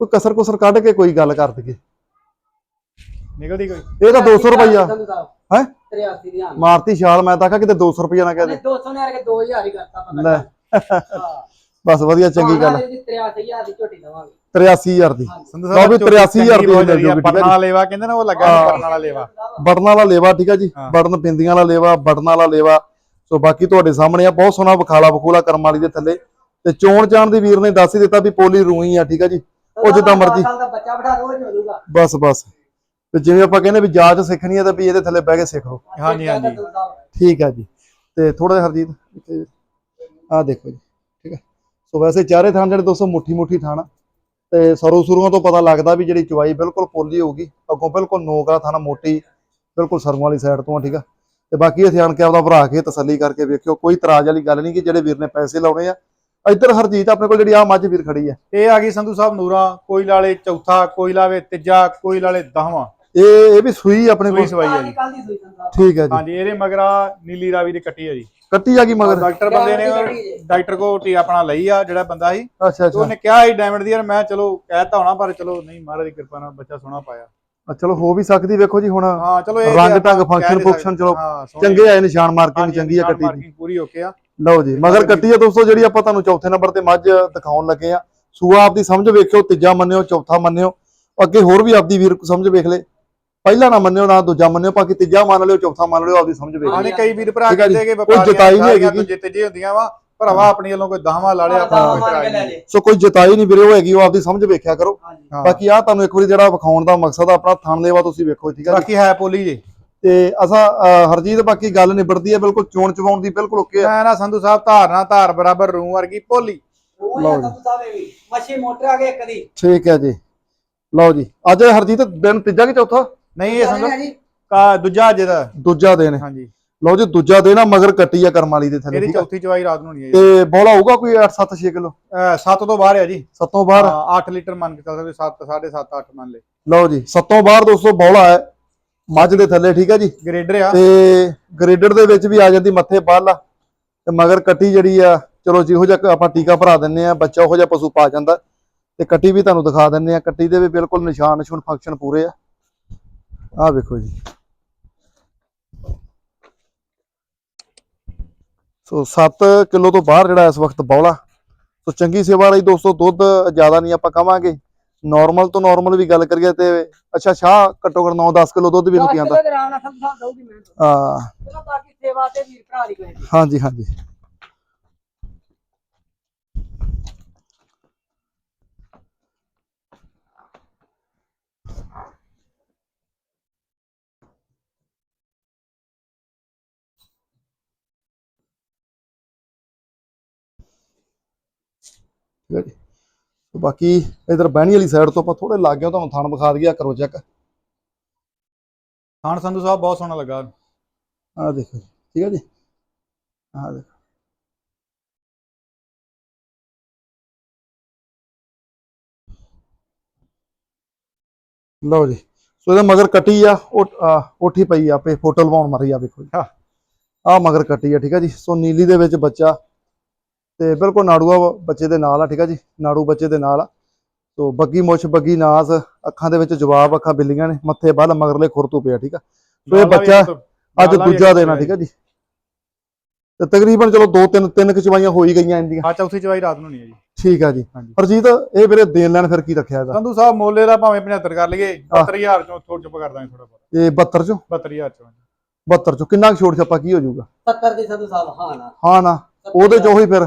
ਕੋਈ ਕਸਰ ਕੁਸਰ ਕੱਢ ਕੇ ਕੋਈ ਗੱਲ ਕਰ ਦਈਏ। ਨਿਕਲਦੀ ਕੋਈ? ਇਹ ਤਾਂ 200 ਰੁਪਈਆ। ਹੈਂ? 83 ਦੀ ਆਂ ਮਾਰਤੀ ਛਾਲ ਮੈਂ ਤਾਂ ਆਖਿਆ ਕਿਤੇ 200 ਰੁਪਈਆ ਨਾ ਕਹਿ ਦੇ। 200 ਨੇ ਆ ਕੇ 2000 ਹੀ ਕਰਤਾ ਪਤਾ ਹਾਂ। ਬਸ ਵਧੀਆ ਚੰਗੀ ਗੱਲ। 83000 ਦੀ ਝੋਟੀ ਦਵਾਂਗੇ। 83000 ਦੀ। ਸੰਧੂ ਵੀ 83,000 ਦੀ ਹੈ ਜੀ। ਵਾਲਾ ਲੇਵਾ ਕਹਿੰਦੇ ਨਾ ਉਹ ਲੱਗਾ ਹਾਂ। ਨੀ ਪਰਨਾ ਵਾਲਾ ਲੇਵਾ। ਬਟਨ ਵਾਲਾ ਲੇਵਾ ਠੀਕ ਹੈ ਜੀ? ਹਾਂ। ਬਟਨ ਪਿੰਦੀਆਂ ਵਾਲਾ ਲੇਵਾ ਬਟਨ ਵਾਲਾ ਲੇਵਾ। ਸੋ ਬਾਕੀ ਤੁਹਾਡੇ ਸਾਹਮਣੇ ਆ ਬਹੁਤ ਸੋਹਣਾ ਬਖਾਲਾ ਬਖੂਲਾ ਕਰਮ ਵਾਲੀ ਦੇ ਥੱਲੇ। ਤੇ ਚੋਣ ਚਾਣ ਦੀ ਵੀਰ ਨੇ ਦੱਸ ਹੀ ਦਿੱਤਾ ਵੀ ਪੋਲੀ ਰੂਹੀ ਆ ਠੀਕ ਹੈ ਜੀ? ਉਹ ਜਿੱਦਾਂ ਮਰਜ਼ੀ। ਬੱਚਾ ਬਿਠਾ ਦੋ ਉਹ ਜੋੜੂਗਾ ਬਸ ਬਸ। ਤੇ ਜਿਵੇਂ ਆਪਾਂ ਕਹਿੰਦੇ ਵੀ ਜਾਂਚ ਸਿੱਖਣੀ ਹੈ ਤਾਂ ਵੀ ਇਹਦੇ ਥੱਲੇ ਬਹਿ ਕੇ ਸਿੱਖ ਲਓ। ਹਾਂਜੀ, ਹਾਂਜੀ। ਠੀਕ ਹੈ ਜੀ। ਤੇ ਥੋੜਾ ਜਿਹਾ ਹਰਜੀਤ ਆ ਦੇਖੋ ਜੀ ਠੀਕ ਹੈ। ਸੋ ਵੈਸੇ ਚਾਰੇ ਥਾਂ ਜਿਹੜੇ ਦੋਸਤੋ ਮੁੱਠੀ ਮੁੱਠੀ ਥਾਣਾ ਤੇ ਸਰੋ ਸੁਰੂਆਂ ਤੋਂ ਪਤਾ ਲੱਗਦਾ ਵੀ ਜਿਹੜੀ ਚੁਆਈ ਬਿਲਕੁਲ ਪੋਲੀ ਹੋਊਗੀ। ਅੱਗੋਂ ਬਿਲਕੁਲ ਨੋਕ ਆ ਥਾਣਾ ਮੋਟੀ ਬਿਲਕੁਲ ਸਰੋਂ ਵਾਲੀ ਸਾਈਡ ਤੋਂ ਆ ਠੀਕ ਆ। ਤੇ ਬਾਕੀ ਇੱਥੇ ਆਣ ਕੇ ਆਪਦਾ ਭਰਾ ਕੇ ਤਸੱਲੀ ਕਰਕੇ ਵੇਖਿਓ ਕੋਈ ਇਤਰਾਜ਼ ਵਾਲੀ ਗੱਲ ਨਹੀਂ ਕਿ ਜਿਹੜੇ ਵੀਰ ਨੇ ਪੈਸੇ ਲਾਉਣੇ ਆ। ਇੱਧਰ ਹਰਜੀਤ ਆਪਣੇ ਕੋਲ ਜਿਹੜੀ ਆ ਮੱਝ ਵੀਰ ਖੜੀ ਆ। ਇਹ ਆ ਗਈ ਸੰਧੂ ਸਾਹਿਬ ਨੂਰਾ ਕੋਈ ਲਾਲੇ ਚੌਥਾ ਕੋਈ ਲਾਵੇ ਤੀਜਾ ਕੋਈ ਲਾਲੇ ਦਸਵਾਂ ਇਹ ਇਹ ਵੀ ਸੂਈ ਆਪਣੇ ਸੂਈ ਕੋਲ ਸਵਾਈ ਆ ਜੀ। ਕੱਲ ਦੀ ਸੂਈ ਸੰਸਾਰ ਠੀਕ ਹੈ ਜੀ। ਹਾਂਜੀ ਇਹਦੇ ਮਗਰਾ ਨੀਲੀ ਰਾਵੀ ਦੀ ਕੱਟੀ ਆ ਜੀ। ਕੱਟੀ ਆ ਗਈ ਮਗਰ? ਡਾਕਟਰ ਬੰਦੇ ਨੇ। ਡਾਕਟਰ ਕੋ ਟੀ ਆਪਣਾ ਲਈ ਆ ਜਿਹੜਾ ਬੰਦਾ ਸੀ। ਅੱਛਾ ਤੇ ਅੱਛਾ ਉਹਨੇ ਕਿਹਾ ਸੀ ਡਾਇਮੰਡ ਦੀ ਯਾਰ ਮੈਂ ਚਲੋ ਕਹਿਤਾ ਹੋਣਾ ਪਰ ਚਲੋ ਨਹੀਂ ਮਹਾਰਾਜ ਦੀ ਕਿਰਪਾ ਨਾਲ ਬੱਚਾ ਸੋਹਣਾ ਪਾਇਆ। ਆ ਚਲੋ ਹੋ ਵੀ ਸਕਦੀ ਵੇਖੋ ਜੀ ਹੁਣ। ਹਾਂ ਚਲੋ ਇਹ ਰੰਗ ਢੰਗ function ਸਕਦੇ। ਚਲੋ ਚੰਗੇ ਆਏ ਨਿਸ਼ਾਨ ਮਾਰਕਿੰਗ ਚੰਗੀ ਆ ਕੱਟੀ ਦੀ। ਪੂਰੀ ਓਕੇ ਆ। ਲਓ ਜੀ ਮਗਰ ਕੱਟੀ ਆ ਦੋਸਤੋ ਜਿਹੜੀ ਆਪਾਂ ਤੁਹਾਨੂੰ ਚੌਥੇ ਨੰਬਰ ਤੇ ਮੱਝ ਦਿਖਾਉਣ ਲੱਗੇ ਆ। ਸੂਆ ਆਪਦੀ ਸਮਝ ਵੇਖਿਓ ਤੀਜਾ ਮੰਨਿਓ ਚੌਥਾ ਮੰਨਿਓ। ਅੱਗੇ ਹੋਰ ਵੀ ਆਪਦੀ ਵੀਰ ਸਮਝ ਵੇਖ ਲੈ। ਪਹਿਲਾ ਨਾ ਮੰਨਿਓ ਨਾ ਦੂਜਾ ਮੰਨਿਓ ਬਾਕੀ ਤੀਜਾ ਮੰਨ ਲਿਓ ਚੌਥਾ ਮੰਨ ਲਿਓ ਆਪਦੀ ਸਮਝ ਵੇਖ ਆਨੇ ਕਈ ਵੀਰ ਭਰਾ ਜੀ। ਕਹਿੰਦੇ ਕਿ ਕੋਈ ਜਤਾਈ ਨਹੀਂ ਹੈਗੀ ਦੂਜੇ ਤੀਜੇ ਹੁੰਦੀਆਂ ਵਾ ਭਰਾਵਾ ਆਪਣੀ ਵੱਲੋਂ ਕੋਈ ਦਹਵਾ ਲਾ ਲਿਆ ਆਪਣਾ ਕੋਈ ਕਰਾਈ ਨਹੀਂ ਸੋ ਕੋਈ ਜਤਾਈ ਨਹੀਂ ਵੀਰੇ ਉਹ ਹੈਗੀ ਉਹ ਆਪਦੀ ਸਮਝ ਵੇਖਿਆ ਕਰੋ। ਹਾਂ। ਬਾਕੀ ਆ ਤੁਹਾਨੂੰ ਇੱਕ ਵਾਰੀ ਜਿਹੜਾ ਵਿਖਾਉਣ ਦਾ ਮਕਸਦ ਆ ਆਪਣਾ ਥਣ ਲੈਵਾ ਤੁਸੀਂ ਵੇਖੋ ਠੀਕ ਹੈ ਜੀ? ਬਾਕੀ ਹੈ ਪੋਲੀ ਜੀ। ਤੇ ਅਸਾਂ ਹਰਜੀਤ ਬਾਕੀ ਗੱਲ ਨਿਬੜਦੀ ਹੈ ਬਿਲਕੁਲ ਚੋਣ ਚਵਾਉਣ ਦੀ ਬਿਲਕੁਲ ਓਕੇ ਆ। ਮੈਂ ਨਾ ਸੰਧੂ ਸਾਹਿਬ ਧਾਰ ਨਾ ਧਾਰ ਬਰਾਬਰ ਰੂ ਵਰਗੀ ਪੋਲੀ। ਲਓ ਹੀ ਜੀ। ਮੱਛੀ ਮੋਟਰ ਆ ਗਏ ਇੱਕ ਦੀ। ਠੀਕ ਹੈ ਜੀ। ਲਓ ਜੀ ਅੱਜ ਹਰਜੀਤ ਦਿਨ ਤੀਜਾ ਕਿ ਚੌਥਾ? ਨਹੀਂ ਇਹ ਜੀ। ਕਾ ਦੂਜਾ ਜਿਹਦਾ ਦੂਜਾ ਦਿਨ ਹੈ ਹਾਂਜੀ। ਲਓ ਜੀ ਦੂਜਾ ਦਿਨ ਆ ਮਗਰ ਕੱਟੀ ਆ ਕਰਮ ਵਾਲੀ ਦੇ ਥੱਲੇ ਇਹਦੀ ਠੀਕ ਆ? ਚੌਥੀ ਚਵਾਈ ਰਾਤ ਨੂੰ ਨਹੀਂ ਹੈ ਤੇ ਬੋਲਾ ਹੋਊਗਾ ਕੋਈ 8 7 6 ਕਿਲੋ? 7 ਤੋਂ ਬਾਹਰ ਹੈ ਜੀ। ਸੱਤੋਂ ਬਾਹਰ? 8 ਲੀਟਰ ਮੰਨ ਕੇ ਚੱਲ ਸਕਦੇ 7 7.5 8 ਮੰਨ ਲੈ। ਲਓ ਜੀ ਸੱਤੋਂ ਬਾਹਰ ਦੋਸਤੋ ਬੋਲਾ ਹੈ। ਮੱਝ ਦੇ ਥੱਲੇ ਠੀਕ ਹੈ ਜੀ? ਗ੍ਰੇਡਰ ਆ। ਤੇ ਗ੍ਰੇਡਰ ਦੇ ਵਿੱਚ ਵੀ ਆ ਜਾਂਦੀ ਮੱਥੇ ਬੱਲ ਆ ਤੇ ਮਗਰ ਕੱਟੀ ਜਿਹੜੀ ਆ ਚਲੋ ਜਿਹੋ ਜਿਹਾ ਆਪਾਂ ਟੀਕਾ ਭਰਾ ਦਿੰਨੇ ਆ ਬੱਚਾ ਉਹੋ ਜਿਹਾ ਪਸ਼ੂ ਪਾ ਜਾਂਦਾ। ਤੇ ਕੱਟੀ ਵੀ ਤੁਹਾਨੂੰ ਦਿਖਾ ਦਿੰਨੇ ਆ। ਕੱਟੀ ਦੇ ਵੀ ਬਿਲਕੁਲ ਨਿਸ਼ਾਨ ਨਿਸ਼ੂਨ ਫੰਕਸ਼ਨ ਪੂਰੇ ਆ। ਆਹ ਵੇਖੋ ਜੀ। ਸੋ 7 ਕਿਲੋ ਤੋਂ ਬਾਹਰ ਜਿਹੜਾ ਇਸ ਵਕਤ ਬੌਲਾ। ਸੋ ਚੰਗੀ ਸੇਵਾ ਲਈ ਦੋਸਤੋ ਦੁੱਧ ਜ਼ਿਆਦਾ ਨਹੀਂ ਆਪਾਂ ਕਵਾਂਗੇ। ਨਾਰਮਲ ਤੋਂ ਨਾਰਮਲ ਵੀ ਗੱਲ ਕਰੀਏ ਤੇ ਅੱਛਾ ਸ਼ਾਹ ਘੱਟੋ ਘੱਟ 9-10 ਕਿਲੋ ਦੁੱਧ ਵੀ ਰੁਕੀ ਜਾਂਦਾ ਆਰਾਮ ਨਾਲ ਸੰਧੂ ਸਾਹਿਬ ਦਊਗੀ ਮੈਂ ਆ ਚਲੋ ਬਾਕੀ ਸੇਵਾ ਤੇ ਵੀਰ ਭਰਾ ਦੀ ਕੋਈ ਨਹੀਂ ਹਾਂਜੀ ਹਾਂਜੀ। ਠੀਕ ਹੈ ਜੀ। ਤੇ ਬਾਕੀ ਇਧਰ ਬਹਿਣੀ ਵਾਲੀ ਸਾਈਡ ਤੋਂ ਆਪਾਂ ਥੋੜੇ ਲੱਗ ਗਏ ਤੁਹਾਨੂੰ ਥਣ ਵਿਖਾ ਦਈਏ ਕਰੋ ਚੈੱਕ ਖਾਨ ਸੰਧੂ ਸਾਹਿਬ ਬਹੁਤ ਸੋਹਣਾ ਲੱਗਾ। ਆਹ ਦੇਖੋ ਜੀ ਠੀਕ ਹੈ ਜੀ। ਆਹ ਦੇਖੋ। ਲਓ ਜੀ ਸੋ ਇਹਦੇ ਮਗਰ ਕੱਟੀ ਆ ਉਹ ਉੱਠੀ ਪਈ ਆ ਆਪੇ ਫੋਟੋ ਲਵਾਉਣ ਮਰੀ ਆ ਵੇਖੋ ਜੀ। ਆ ਮਗਰ ਕੱਟੀ ਆ ਠੀਕ ਆ ਜੀ। ਸੋ ਨੀਲੀ ਦੇ ਵਿੱਚ ਬੱਚਾ ਤੇ ਬਿਲਕੁਲ ਨਾੜੂਆ ਬੱਚੇ ਦੇ ਨਾਲ ਆ ਠੀਕ ਆ ਜੀ? ਨਾੜੂ ਬੱਚੇ ਦੇ ਨਾਲ ਆ। ਸੋ ਬੱਗੀ ਮੁੱਛ ਬੱਗੀ ਨਾਸ ਅੱਖਾਂ ਦੇ ਵਿੱਚ ਜਵਾਬ ਅੱਖਾਂ ਬਿੱਲੀਆਂ ਨੇ ਮੱਥੇ ਬੱਲ ਮਗਰਲੇ ਖੁਰ ਤੋਂ ਪਿਆ ਠੀਕ ਆ? ਸੋ ਇਹ ਬੱਚਾ ਅੱਜ ਦੂਜਾ ਦੇਣਾ ਠੀਕ ਆ ਜੀ? ਤੇ ਤਕਰੀਬਨ ਚਲੋ ਦੋ ਤਿੰਨ ਤਿੰਨ ਕੁ ਚਵਾਈਆਂ ਹੋ ਹੀ ਗਈਆਂ ਇੰਦੀਆਂ ਹਾਂ ਚੌਥੀ ਚਵਾਈ ਰਾਤ ਨੂੰ ਨਹੀਂ ਹੈ ਜੀ ਠੀਕ ਆ ਜੀ। ਹਰਜੀਤ ਇਹ ਵੀਰੇ ਦੇਣ ਲੈਣ ਫਿਰ ਕੀ ਰੱਖਿਆ ਇਹਦਾ? ਸੰਧੂ ਸਾਹਿਬ ਮੋਲੇ ਦਾ ਭਾਵੇਂ 75 ਕਰ ਲਈਏ 72000 ਚੋਂ ਥੋੜਾ ਚੁੱਪ ਕਰ ਦਾਂਗੇ ਥੋੜਾ ਬਹੁਤ। ਇਹ 72 ਚੋਂ? 72000 ਚੋਂ 72 ਚੋਂ। ਕਿੰਨਾ ਕੁ ਛੋੜ ਛੱਪਾ ਕੀ ਹੋ ਜਾਊਗਾ? 70 ਦੀ ਸੰਧੂ ਸਾਹਿਬ ਹਾਂ ਨਾ। ਹਾਂ ਨਾ। ਉਹਦੇ ਚੋਂ ਹੀ ਫਿਰ।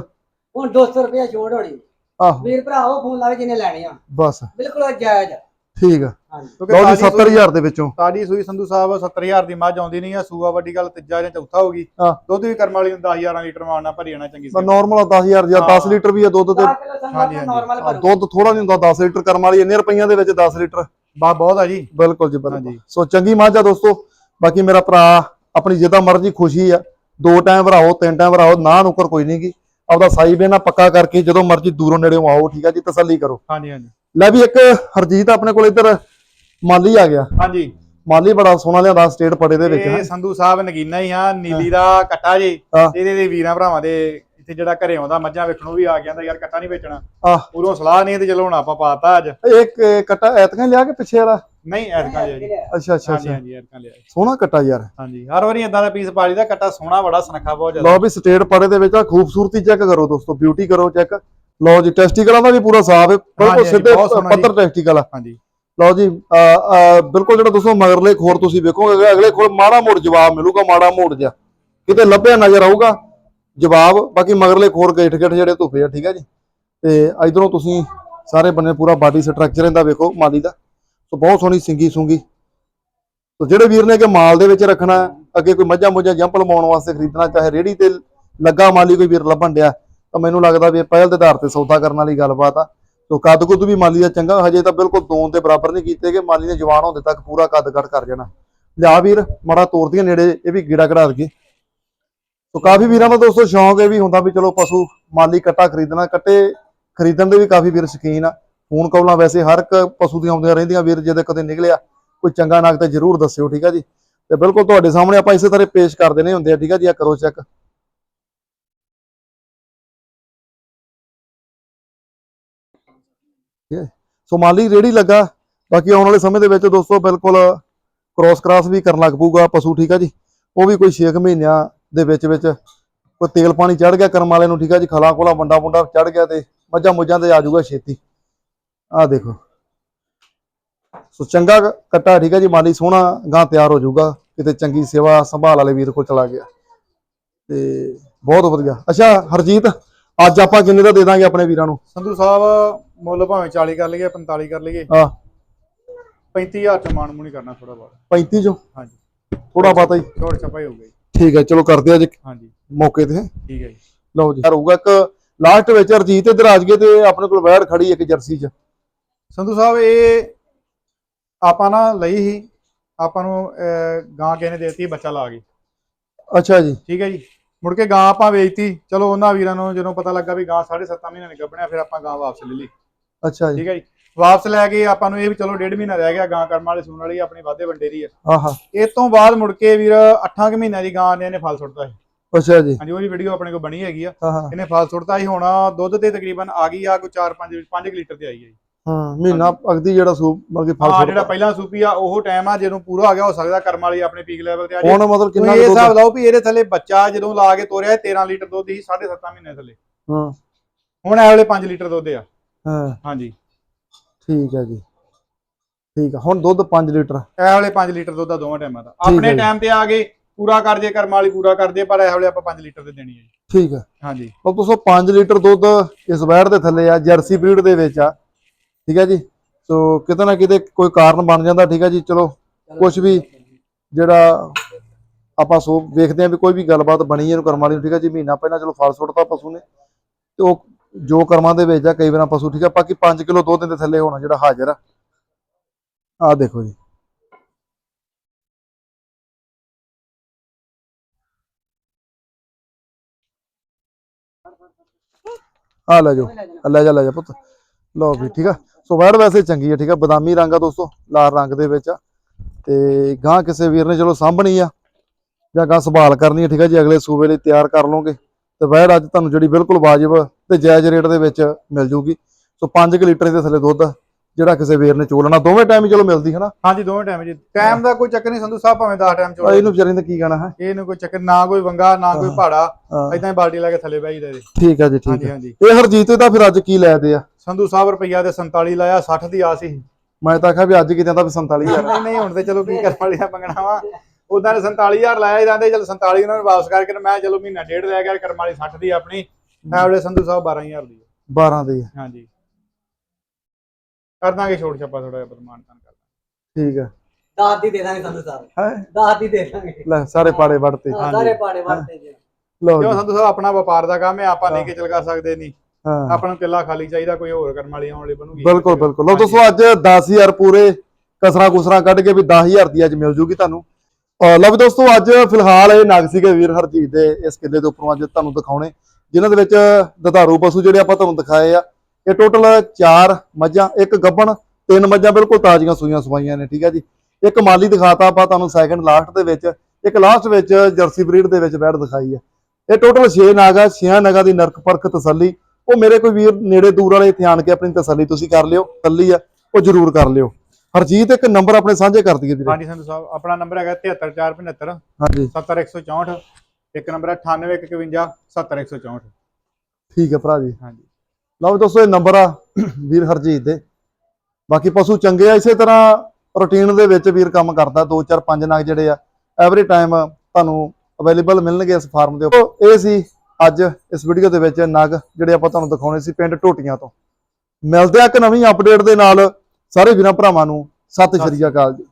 ਹੁਣ 200 ਰੁਪਏ ਛੋੜ ਹੋਣੀ। ਆਹੋ। ਵੀਰ ਭਰਾ ਉਹ ਫੋਨ ਲਾਵੇ ਜਿਹਨੇ ਲੈਣੇ ਆ। ਬਸ। ਬਿਲਕੁਲ ਜਾਇਜ਼ ਠੀਕ ਆ। ਹਾਂਜੀ। ਕਿਉਂਕਿ ਲਓ ਜੀ ਤਾਜ਼ੀ ਸੂਈ- 70000 ਦੇ ਵਿੱਚੋਂ। ਤਾਜੀ ਸੂਈ ਸੰਧੂ ਸਾਹਿਬ 70000 ਦੀ ਮੱਝ ਆਉਂਦੀ ਨਹੀਂ ਆ ਸੂਆ ਵੱਡੀ ਗੱਲ ਤੀਜਾ ਜਾਂ ਚੌਥਾ ਹੋਗੀ ਹਾਂ। ਦੁੱਧ ਵੀ ਕਰਮ ਵਾਲੀ ਨੂੰ 10000 ਲੀਟਰ ਮਾਰਨਾ ਭਰੀ ਜਾਣਾ ਚੰਗੀ ਸੀ ਨਾਰਮਲ 10000 ਜਾਂ 10 ਹਾਂ। ਲੀਟਰ ਵੀ ਆ ਦੁੱਧ ਤੇ। 10 ਕਿਲੋ ਸੰਧੂ ਹਾਂਜੀ, ਹਾਂਜੀ। ਨਾਰਮਲ ਆ, ਭਰੂ ਦੁੱਧ ਥੋੜਾ ਨਹੀਂ ਹੁੰਦਾ 10 ਲੀਟਰ ਕਰਮ ਵਾਲੀ ਇੰਨੇ ਰੁਪਈਆਂ ਦੇ ਵਿੱਚ 10 ਲੀਟਰ। ਬਾ ਬਹੁਤ ਆ ਜੀ। ਬਿਲਕੁਲ ਜੀ ਬਿਲਕੁਲ। ਹਾਂਜੀ। ਸੋ ਚੰਗੀ ਮੱਝ ਆ ਦੋਸਤੋ। ਬਾਕੀ ਮੇਰਾ ਭਰਾ ਆਪਣੀ ਜਿੱਦਾਂ ਮਰਜ਼ੀ ਖੁਸ਼ੀ ਆ। ਦੋ ਟਾਈਮ ਭਰਾਓ ਤਿੰਨ ਟਾਈਮ ਭਰਾਓ ਨਾ ਨੁਕਰ ਕੋਈ ਨਹੀਂ ਗੀ। ਆਪਦਾ ਸਾਈ ਬੇਨਾ ਪੱਕਾ ਕਰਕੇ ਜਦੋਂ ਮਰਜ਼ੀ ਦੂਰੋਂ ਨੇੜੇੋਂ ਆਓ ਠੀਕ ਆ ਜੀ ਤਸੱਲੀ ਕਰੋ। ਹਾਂਜੀ ਹਾਂਜੀ। ਲੈ ਵੀ ਇੱਕ ਹਰਜੀਤ ਆਪਣੇ ਕੋਲ ਇੱਧਰ ਮਾਲੀ ਆ ਗਿਆ। ਹਾਂਜੀ। ਮਾਲੀ ਬੜਾ ਸੋਹਣਾ ਲਿਆਂਦਾ ਸਟੇਟ ਪੜੇ ਦੇ ਵਿੱਚ ਇਹ। ਸੰਧੂ ਸਾਹਿਬ ਨਗੀਨਾ ਹੀ ਆ ਨੀਲੀ ਦਾ ਕੱਟਾ ਜੀ। ਇਹਦੇ ਦੇ ਵੀਰਾਂ ਭਰਾਵਾਂ ਦੇ ਇੱਥੇ ਜਿਹੜਾ ਘਰੇ ਆਉਂਦਾ ਮੱਝਾਂ ਵੇਖਣੋਂ ਵੀ ਆ ਗਿਆ ਯਾਰ ਕੱਟਾ ਨਹੀਂ ਵੇਚਣਾ। ਆਹ। ਉਰੋਂ ਸਲਾਹ ਨਹੀਂ ਤੇ ਚਲੋ ਹੁਣ ਆਪਾਂ ਪਾਤਾ ਅੱਜ। ਇੱਕ ਕਟਾ ਐਤਕਾਂ ਲਿਆ ਕੇ ਪਿੱਛੇ ਵਾਲਾ? ਨਹੀਂ ਐਤਕਾਂ ਲਿਆ ਜੀ। ਅੱਛਾ ਅੱਛਾ ਹਾਂਜੀ ਅੱਛਾ। ਹਾਂਜੀ ਐਤਕਾਂ ਲਿਆ ਜੀ। ਸੋਹਣਾ ਕਟਾ ਯਾਰ। ਹਾਂਜੀ ਹਰ ਵਾਰੀ ਇਦਾਂ ਦਾ ਪੀਸ ਪਾਲੀ ਦਾ ਕੱਟਾ ਸੋਹਣਾ ਬੜਾ ਸੁਨੱਖਾ ਬਹੁਤ ਜ਼ਿਆਦਾ। ਲਓ ਵੀ ਸਟੇਟ ਪੜੇ ਦੇ ਵਿੱਚ ਆ ਖੂਬਸੂਰਤੀ ਚੈੱਕ ਕਰੋ ਦੋਸਤੋ ਬਿਊਟੀ ਕਰੋ ਚੈੱਕ। ਲਓ ਜੀ ਟੈਸਟੀਕਲਾਂ ਦਾ ਵੀ ਪੂਰਾ ਸਾਫ਼ ਹੈ ਬਿਲਕੁਲ ਹਾਂਜੀ, ਸਿੱਧੇ ਬਹੁਤ ਸੋਹਣਾ ਜੀ। ਪੱਤਰ ਟੈਸਟੀਕਲ ਆ। ਹਾਂਜੀ। ਲਓ ਜੀ ਅ, ਅ, ਬਿਲਕੁਲ ਜਿਹੜਾ ਦੋਸਤੋ ਮਗਰਲੇ ਖੋਰ ਤੁਸੀਂ ਵੇਖੋਗੇ ਅਗਲੇ ਖੋਰ ਮਾੜਾ ਮੋੜ ਜਵਾਬ ਮਿਲੂਗਾ ਮਾੜਾ ਮੋੜ ਜਾ ਕਿਤੇ ਲੱਭਿਆ ਨਜ਼ਰ ਆਊਗਾ ਜਵਾਬ, ਬਾਕੀ ਮਗਰਲੇ ਖੋਰ ਗੇਠ ਗੇਠ ਜਿਹੜੇ ਧੁੱਪੇ ਆ, ਠੀਕ ਹੈ ਜੀ? ਤੇ ਇਧਰੋਂ ਤੁਸੀਂ ਸਾਰੇ ਬੰਨੇ ਪੂਰਾ ਬਾਡੀ ਸਟਰਕਚਰ ਇਹਦਾ ਵੇਖੋ, ਮਾਲੀ ਦਾ। ਸੋ ਬਹੁਤ ਸੋਹਣੀ ਸਿੰਗੀ ਸੁੰਗੀ। ਸੋ ਜਿਹੜੇ ਵੀਰ ਨੇ ਕਿ ਮਾਲ ਦੇ ਵਿੱਚ ਰੱਖਣਾ, ਅੱਗੇ ਕੋਈ ਮੱਝਾਂ ਮੁੱਝਾਂ ਜੰਪ ਲਵਾਉਣ ਵਾਸਤੇ ਖਰੀਦਣਾ, ਚਾਹੇ ਰੇੜੀ ਤੇ ਲੱਗਾ ਮਾਲੀ ਕੋਈ ਵੀਰ ਲੱਭਣ ਡਿਆ, ਤਾਂ ਮੈਨੂੰ ਲੱਗਦਾ ਵੀ ਪਹਿਲ ਦੇ ਆਧਾਰ ਤੇ ਸੌਦਾ ਕਰਨ ਵਾਲੀ ਗੱਲਬਾਤ ਆ। ਤੋ ਕੱਦ ਕੁੱਦ ਵੀ ਮਾਲੀ ਦਾ ਚੰਗਾ, ਹਜੇ ਤਾਂ ਬਿਲਕੁਲ ਦੋਨ ਦੇ ਬਰਾਬਰ ਨਹੀਂ ਕੀਤੇ ਕਿ ਮਾਲੀ ਨੇ ਜਵਾਨ ਹੁੰਦੇ ਤੱਕ ਪੂਰਾ ਕੱਦ ਕੱਟ ਕਰ ਜਾਣਾ। ਲਿਆ ਵੀਰ, ਮਾੜਾ ਤੋਰਦੀਆਂ ਨੇੜੇ, ਇਹ ਵੀ ਗੀੜਾ ਕਢਾ ਦਈਏ। ਸੋ ਕਾਫੀ ਵੀਰਾਂ ਦਾ ਦੋਸਤੋ ਸ਼ੌਂਕ ਇਹ ਵੀ ਹੁੰਦਾ ਵੀ ਚਲੋ ਪਸ਼ੂ ਮਾਲੀ ਕੱਟਾ ਖਰੀਦਣਾ, ਕੱਟੇ ਖਰੀਦਣ ਦੇ ਵੀ ਕਾਫੀ ਵੀਰ ਸ਼ੌਕੀਨ ਆ। ਫੋਨ ਕਾਲਾਂ ਵੈਸੇ ਹਰ ਇੱਕ ਪਸ਼ੂ ਦੀਆਂ ਆਉਂਦੀਆਂ ਰਹਿੰਦੀਆਂ ਵੀਰ ਜਿਹਦੇ ਕਦੇ ਨਿਕਲਿਆ, ਕੋਈ ਚੰਗਾ ਨਗ ਤੇ ਜਰੂਰ ਦੱਸਿਓ, ਠੀਕ ਆ ਜੀ? ਤੇ ਬਿਲਕੁਲ ਤੁਹਾਡੇ ਸਾਹਮਣੇ ਆਪਾਂ ਇਸੇ ਤਰ੍ਹਾਂ ਪੇਸ਼ ਕਰ ਦੇਣੇ ਹੁੰਦੇ ਆ, ਠੀਕ ਆ ਜੀ? ਆ ਕਰੋ ਚੈੱਕ ਸੋ ਮਾਲੀ ਰੇੜੀ ਲੱਗਾ, ਬਾਕੀ ਆਉਣ ਵਾਲੇ ਸਮੇਂ ਦੇ ਵਿੱਚ ਦੋਸਤੋ ਬਿਲਕੁਲ ਕ੍ਰੋਸ ਕਰਾਸ ਵੀ ਕਰਨ ਲੱਗ ਪਊਗਾ ਪਸ਼ੂ, ਠੀਕ ਆ ਜੀ? ਉਹ ਵੀ ਕੋਈ 6 ਮਹੀਨਿਆਂ ਦੇ ਵਿੱਚ ਵਿੱਚ ਕੋਈ ਤੇਲ ਪਾਣੀ ਚੜ ਗਿਆ ਕਰਮ ਵਾਲੇ ਨੂੰ ਠੀਕ ਆ ਜੀ ਖਲਾ ਖੋਲਾ ਵੰਡਾ ਵੰਡਾ ਚੜ ਗਿਆ ਤੇ ਮੱਝਾਂ ਮੁੱਝਾਂ ਤੇ ਆ ਜਾਊਗਾ ਛੇਤੀ। ਆਹ ਦੇਖੋ। ਸੋ ਚੰਗਾ ਕੱਟਾ ਠੀਕ ਆ ਜੀ ਮਾਲੀ ਸੋਹਣਾ ਗਾਂ ਤਿਆਰ ਹੋ ਜਾਊਗਾ ਕਿਤੇ ਚੰਗੀ ਸੇਵਾ ਸੰਭਾਲ ਵਾਲੇ ਵੀਰ ਕੋਲ ਚਲਾ ਗਿਆ। ਤੇ ਬਹੁਤ ਵਧੀਆ। ਅੱਛਾ ਹਰਜੀਤ ਅੱਜ ਆਪਾਂ ਕਿੰਨੇ ਦਾ ਦੇ ਦਾਂਗੇ ਆਪਣੇ ਵੀਰਾਂ ਨੂੰ? ਸੰਧੂ ਸਾਹਿਬ ਮੁੱਲ ਭਾਵੇਂ 40 ਕਰ ਲਈਏ 45 ਕਰ ਲਈਏ। ਆ 35000 ਚ ਮਾਣ ਮੂਣੀ ਕਰਨਾ ਥੋੜਾ ਬਹੁਤ। 35 ਚੋਂ? ਹਾਂਜੀ। ਥੋੜਾ ਬਾਤਾ ਹੀ। ਛੋੜ ਛਪਾਈ ਹੋ ਗਈ ਠੀਕ ਹੈ ਚਲੋ ਕਰਦੇ ਆ ਜੀ ਹਾਂਜੀ। ਮੌਕੇ ਤੇ। ਠੀਕ ਹੈ ਜੀ। ਲਓ ਜੀ। ਰਹੂਗਾ ਇੱਕ ਲਾਸਟ ਵਿੱਚ ਹਰਜੀਤ ਇੱਧਰ ਆ ਜਗੇ ਤੇ ਆਪਣੇ ਕੋਲ ਵੈੜ ਖੜੀ ਇੱਕ ਜਰਸੀ 'ਚ। ਸੰਧੂ ਸਾਹਿਬ ਇਹ ਆਪਾਂ ਨਾ ਲਈ ਸੀ ਆਪਾਂ ਨੂੰ ਅਹ, ਗਾਂ ਕਿਸੇ ਨੇ ਦੇਤੀ ਬੱਚਾ ਲਾ ਗਈ ਅੱਛਾ ਜੀ। ਠੀਕ ਹੈ ਜੀ। ਮੁੜ ਕੇ ਗਾਂ ਆਪਾਂ ਵੇਚਤੀ। ਚਲੋ ਉਹਨਾਂ ਵੀਰਾਂ ਨੂੰ ਜਦੋਂ ਪਤਾ ਲੱਗਾ ਵੀ ਗਾਂ 7.5 ਮਹੀਨੇ ਨੇ ਗੱਭਣਿਆ ਫਿਰ ਆਪਾਂ ਗਾਂ ਵਾਪਸ ਲੈ ਲਈ। ਅੱਛਾ ਜੀ। ਠੀਕ ਹੈ ਜੀ। ਵਾਪਸ ਲੈ ਕੇ ਆਪਾਂ ਨੂੰ ਇਹ ਵੀ ਚਲੋ ਡੇਢ ਮਹੀਨਾ ਰਹਿ ਗਿਆ ਗਾਂ ਕਰਮ ਵਾਲੇ ਸੂਣ ਵਾਲੀ ਆਪਣੀ ਵਾਧੇ ਵੰਡੇ ਦੀ ਆ। ਆਹਾ। ਇਸ ਤੋਂ ਬਾਅਦ ਮੁੜ ਕੇ ਵੀਰ 8 ਮਹੀਨਿਆਂ ਦੀ ਗਾਂ ਨੇ ਇਹਨੇ ਫਲ ਸੁੱਟਤਾ ਸੀ। ਅੱਛਾ ਜੀ। ਹਾਂਜੀ ਉਹਦੀ ਵੀਡੀਓ ਆਪਣੇ ਕੋਲ ਬਣੀ ਹੈਗੀ ਆ। ਆਹਾ। ਇਹਨੇ ਫਲ ਸੁੱਟਤਾ ਸੀ ਹੁਣ ਦੁੱਧ ਤੇ ਤਕਰੀਬਨ ਆ ਗਈ ਆ ਕੋਈ 4-5 5 ਲੀਟਰ ਤੇ ਆਈ ਹੈ ਹਾਂ ਮਹੀਨਾ ਅਗਦੀ ਜਿਹੜਾ ਸੂਪ ਮਤਲਬ ਕਿ ਫਲ ਹਾਂ ਜਿਹੜਾ ਪਹਿਲਾਂ ਸੂਪੀ ਆ ਉਹ ਟਾਈਮ ਆ ਜਦੋਂ ਪੂਰਾ ਆ ਗਿਆ ਹੋ ਸਕਦਾ ਕਰਮ ਵਾਲੀ ਆਪਣੇ ਪੀਕ ਲੈਵਲ ਤੇ ਆ ਹੁਣ ਮਤਲਬ ਕਿੰਨਾ ਤੁਸੀਂ ਇਹ ਕੁ ਹਿਸਾਬ ਦੁੱਧ ਲਾਓ ਵੀ ਇਹਦੇ ਥੱਲੇ ਬੱਚਾ ਜਦੋਂ ਲਾ ਕੇ ਤੋਰਿਆ ਇਹ 13 ਲੀਟਰ ਦੁੱਧ ਸੀ 7.5 ਮਹੀਨੇ ਥੱਲੇ। ਹਾਂ। ਹੁਣ ਇਹ ਵੇਲੇ 5 ਲੀਟਰ ਦੁੱਧ ਆ। ਹਾਂ। ਹਾਂਜੀ। ਠੀਕ ਹੈ ਜੀ। ਠੀਕ ਹੈ ਹੁਣ ਦੁੱਧ 5 ਲੀਟਰ। ਇਹ ਵੇਲੇ 5 ਲੀਟਰ ਦੁੱਧ ਆ ਦੋਵਾਂ ਟਾਈਮਾਂ ਦਾ। ਆਪਣੇ। ਟਾਈਮ ਤੇ ਆ ਗਏ ਪੂਰਾ ਕਰ ਜੇ ਕਰਮ ਵਾਲੀ ਪੂਰਾ ਕਰ ਜੇ ਪਰ ਇਹ ਵੇਲੇ ਆਪਾਂ 5 ਲੀਟਰ ਦੇ ਦੇਣੀ ਹੈ ਜੀ। ਠੀਕ ਹੈ। ਹਾਂਜੀ। ਉਹ ਤੁਸੀਂ 5 ਲੀਟਰ ਦੁੱਧ ਇਸ ਵੈੜ ਦੇ ਥੱਲੇ ਆ ਜਰਸੀ ਬਰੀਡ ਦੇ ਵਿੱਚ ਆ। ਠੀਕ ਹੈ ਜੀ। ਸੋ ਕਿਤੇ ਨਾ ਕਿਤੇ ਕੋਈ ਕਾਰਨ ਬਣ ਜਾਂਦਾ ਠੀਕ ਹੈ ਜੀ। ਚਲੋ ਕੁਝ ਵੀ ਜਿਹੜਾ ਆਪਾਂ ਸੋ ਵੇਖਦੇ ਆ ਵੀ ਕੋਈ ਵੀ ਗੱਲਬਾਤ ਬਣੀ ਇਹਨੂੰ ਕਰਮਾਂ ਵਾਲੀ ਨੂੰ ਠੀਕ ਹੈ ਜੀ। ਮਹੀਨਾ ਪਹਿਲਾਂ ਚਲੋ ਫਲ ਸੁੱਟਤਾ ਪਸ਼ੂ ਨੇ। ਤੇ ਉਹ ਜੋ ਕਰਮਾਂ ਦੇ ਵਿੱਚ ਆ, ਕਈ ਵਾਰ ਪਸ਼ੂ ਠੀਕ ਆ, ਬਾਕੀ 5 ਕਿਲੋ ਦੁੱਧ ਦੇ ਥੱਲੇ ਹੋਣਾ ਜਿਹੜਾ ਹਾਜ਼ਰ ਆ। ਆਹ ਦੇਖੋ ਜੀ। ਆ ਲੈ ਜਾਓ। ਲੈ ਜਾ ਲੈ ਜਾ ਪੁੱਤ। ਲਓ ਵੀ ਠੀਕ ਆ। ਸੋ ਵੈੜ ਵੈਸੇ ਚੰਗੀ ਆ, ਠੀਕ ਆ। ਬਦਾਮੀ ਰੰਗ ਆ ਦੋਸਤੋ, ਲਾਲ ਰੰਗ ਦੇ ਵਿੱਚ ਆ। ਤੇ ਗਾਂ ਕਿਸੇ ਵੀਰ ਨੇ ਚਲੋ ਸਾਂਭਣੀ ਆ, ਜਾਂ ਗਾਂ ਸੰਭਾਲ ਕਰਨੀ ਆ, ਠੀਕ ਆ ਜੀ। ਅਗਲੇ ਸੂਬੇ ਲਈ ਤਿਆਰ ਕਰ ਲਓਗੇ। ਤੇ ਵੈੜ ਅੱਜ ਤੁਹਾਨੂੰ ਜਿਹੜੀ ਬਿਲਕੁਲ ਵਾਜਬ ਤੇ ਜਾਇਜ਼ ਰੇਟ ਦੇ ਵਿੱਚ ਮਿਲ ਜੂਗੀ। ਸੋ 5 ਲੀਟਰ ਦੇ ਥੱਲੇ ਦੁੱਧ ਜਿਹੜਾ ਕਿਸੇ ਵੀਰ ਨੇ ਚੋਲਣਾ। ਦੋਵੇਂ ਟਾਈਮ ਹੀ ਚਲੋ ਮਿਲਦੀ ਹੈ ਨਾ ਹਾਂਜੀ ਦੋਵੇਂ ਟਾਈਮ ਜੀ। ਟਾਈਮ ਦਾ ਕੋਈ ਚੱਕਰ ਨਹੀਂ ਸੰਧੂ ਸਾਹਿਬ ਭਾਵੇਂ 10 ਟਾਈਮ ਆ ਚੋਲੇ ਇਹਨੂੰ ਵਿਚਾਰੀ ਦਾ ਕੀ ਕਹਿਣਾ ਹੈ? ਇਹਨੂੰ ਕੋਈ ਚੱਕਰ ਨਾ ਕੋਈ ਵੰਗਾ ਨਾ ਕੋਈ ਹਾਂ। ਭਾੜਾ। ਹਾਂ, ਬਾਲਟੀ ਲਾ ਕੇ ਥੱਲੇ ਬਹਿ ਜੀ। ਠੀਕ ਹੈ ਜੀ ਠੀਕ ਹੈ ਇਹ ਹਰਜੀਤ ਦਾ ਫਿਰ ਅੱਜ ਕੀ ਲੈ ਦੇ ਆ? ਸੰਧੂ ਸਾਹਿਬ ਰੁਪਈਆ ਦੇ 47 ਲਾਇਆ 60 ਦੀ ਆਸ ਸੀ। ਮੈਂ ਤਾਂ ਆਖਿਆ ਵੀ ਅੱਜ ਕਿਤੇ ਵੀ 47000 ਨਹੀਂ ਨਹੀਂ ਹੁਣ ਤੇ ਚਲੋ ਕੀ ਕਰਨ ਵਾਲੀਆਂ ਮੰਗਣਾ ਵਾ। ਉਦਾਂ ਨੇ 47000 ਲਾਇਆ ਜਾਂਦੇ ਚਲ 47 ਉਹਨਾਂ ਨੇ ਵਾਪਸ ਕਰਕੇ ਤੇ ਮੈਂ ਚਲੋ ਮਹੀਨਾ ਡੇਢ ਲੈ ਗਿਆ ਕਰਮ ਵਾਲੀ 60 ਦੀ ਆਪਣੀ। ਐਵਰੇਜ ਸੰਧੂ ਸਾਹਿਬ 12000 ਦੀ ਹੈ। 12 ਦੇ ਆ। ਹਾਂਜੀ। ਕਰ ਦਾਂਗੇ ਛੋਟ ਛੱਪਾ ਥੋੜਾ ਜਿਹਾ ਬਦਮਾਨ ਕਰ ਠੀਕ ਹੈ। ਦਾਤ ਦੀ ਦੇ ਦਾਂਗੇ ਸੰਧੂ ਸਾਹਿਬ। ਹੈ? ਦਾਤ ਦੀ ਦੇ ਦਾਂਗੇ। ਲੈ ਸਾਰੇ ਪਾੜੇ ਵੜਤੇ। ਹਾਂ, ਸਾਰੇ ਪਾੜੇ ਵਰਤੇ ਜੀ। ਲਓ ਕਿਉਂ ਜੀ। ਸੰਧੂ ਸਾਹਿਬ ਆਪਣਾ ਵਪਾਰ ਦਾ ਕੰਮ ਹੈ ਆਪਾਂ ਲੈ ਕੇ ਚਲ ਕਰ ਸਕਦੇ ਨਹੀਂ। ਹਾਂ। ਆਪਾਂ ਨੂੰ ਕਿੱਲਾ ਖਾਲੀ ਚਾਹੀਦਾ ਕੋਈ ਹੋਰ ਕਰਮ ਵਾਲੀ ਆਉਣ ਵਾਲੀ ਬਣੂਗੀ। ਬਿਲਕੁਲ ਬਿਲਕੁਲ। ਲਓ ਦੋਸਤੋ ਅੱਜ 10000 ਪੂਰੇ ਕਸਰਾਂ ਕੁਸਰਾਂ ਕੱਢ ਕੇ ਵੀ 10000 ਦੀ ਅੱਜ ਮਿਲ ਜੂਗੀ ਤੁਹਾਨੂੰ। ਅਹ ਲਓ ਵੀ ਦੋਸਤੋ ਅੱਜ ਫਿਲਹਾਲ ਇਹ ਨਗ ਸੀਗੇ ਵੀਰ ਹਰਜੀਤ ਦੇ ਇਸ ਕਿੱਲੇ ਦੇ ਉੱਪਰੋਂ ਅੱਜ ਤੁਹਾਨੂੰ ਦਿਖਾਉਣੇ। ਜਿਨ੍ਹਾਂ ਦੇ ਵਿੱਚ ਦਧਾਰੂ ਪਸ਼ੂ ਜਿਹੜੇ ਆਪਾਂ ਤੁਹਾਨੂੰ ਦਿਖਾਏ ਆ ਇਹ ਟੋਟਲ 4 ਮੱਝਾਂ ਇੱਕ ਗੱਭਣ ਤਿੰਨ ਮੱਝਾਂ ਬਿਲਕੁਲ ਤਾਜ਼ੀਆਂ ਸੂਈਆਂ ਸਵਾਈਆਂ ਨੇ ਠੀਕ ਹੈ ਜੀ। ਇੱਕ ਮਾਲੀ ਦਿਖਾਤਾ ਆਪਾਂ ਤੁਹਾਨੂੰ ਸੈਕੰਡ ਲਾਸਟ ਦੇ ਵਿੱਚ ਇੱਕ ਲਾਸਟ ਵਿੱਚ ਜਰਸੀ ਬਰੀਡ ਦੇ ਵਿੱਚ ਬੈੜ ਦਿਖਾਈ ਹੈ ਇਹ ਟੋਟਲ 6 ਨਗ ਆ 6 ਨਗਾਂ ਦੀ ਨਰਕ ਪਰਖ ਤਸੱਲੀ। ਉਹ ਮੇਰੇ ਕੋਈ ਵੀਰ ਨੇੜੇ ਦੂਰ ਵਾਲੇ ਇੱਥੇ ਆਣ ਕੇ ਆਪਣੀ ਤਸੱਲੀ ਤੁਸੀਂ ਕਰ ਲਿਓ ਤਸੱਲੀ ਆ ਉਹ ਜ਼ਰੂਰ ਕਰ ਲਿਓ। ਹਰਜੀਤ ਇੱਕ ਨੰਬਰ ਆਪਣੇ ਸਾਂਝੇ ਕਰ ਦਈਏ ਵੀਰੇ। ਹਾਂਜੀ ਸੰਧੂ ਸਾਹਿਬ ਆਪਣਾ ਨੰਬਰ ਹੈਗਾ 73475 ਹਾਂਜੀ। 70164 ਇੱਕ ਨੰਬਰ ਹੈ 9851 70164 ਠੀਕ ਹੈ ਭਰਾ ਜੀ। ਹਾਂਜੀ। ਲਓ ਵੀ ਦੋਸਤੋ ਇਹ ਨੰਬਰ ਆ ਵੀਰ ਹਰਜੀਤ ਦੇ। ਬਾਕੀ ਪਸ਼ੂ ਚੰਗੇ ਆ ਇਸੇ ਤਰ੍ਹਾਂ ਰੂਟੀਨ ਦੇ ਵਿੱਚ ਵੀਰ ਕੰਮ ਕਰਦਾ 2 4 5 ਨਗ ਜਿਹੜੇ ਆ ਐਵਰੀ ਟਾਈਮ ਤੁਹਾਨੂੰ ਅਵੇਲੇਬਲ ਮਿਲਣਗੇ ਇਸ ਫਾਰਮ ਦੇ ਉੱਪਰ। ਇਹ ਸੀ ਅੱਜ ਇਸ ਵੀਡੀਓ ਦੇ ਵਿੱਚ ਨਗ ਜਿਹੜੇ ਆਪਾਂ ਤੁਹਾਨੂੰ ਦਿਖਾਉਣੇ ਸੀ ਪਿੰਡ ਟੋਟੀਆਂ ਤੋਂ। ਮਿਲਦੇ ਆ ਇੱਕ ਨਵੀਂ ਅਪਡੇਟ ਦੇ ਨਾਲ। ਸਾਰੇ ਵੀਰਾਂ ਭਰਾਵਾਂ ਨੂੰ ਸਤਿ ਸ਼੍ਰੀ ਅਕਾਲ ਜੀ।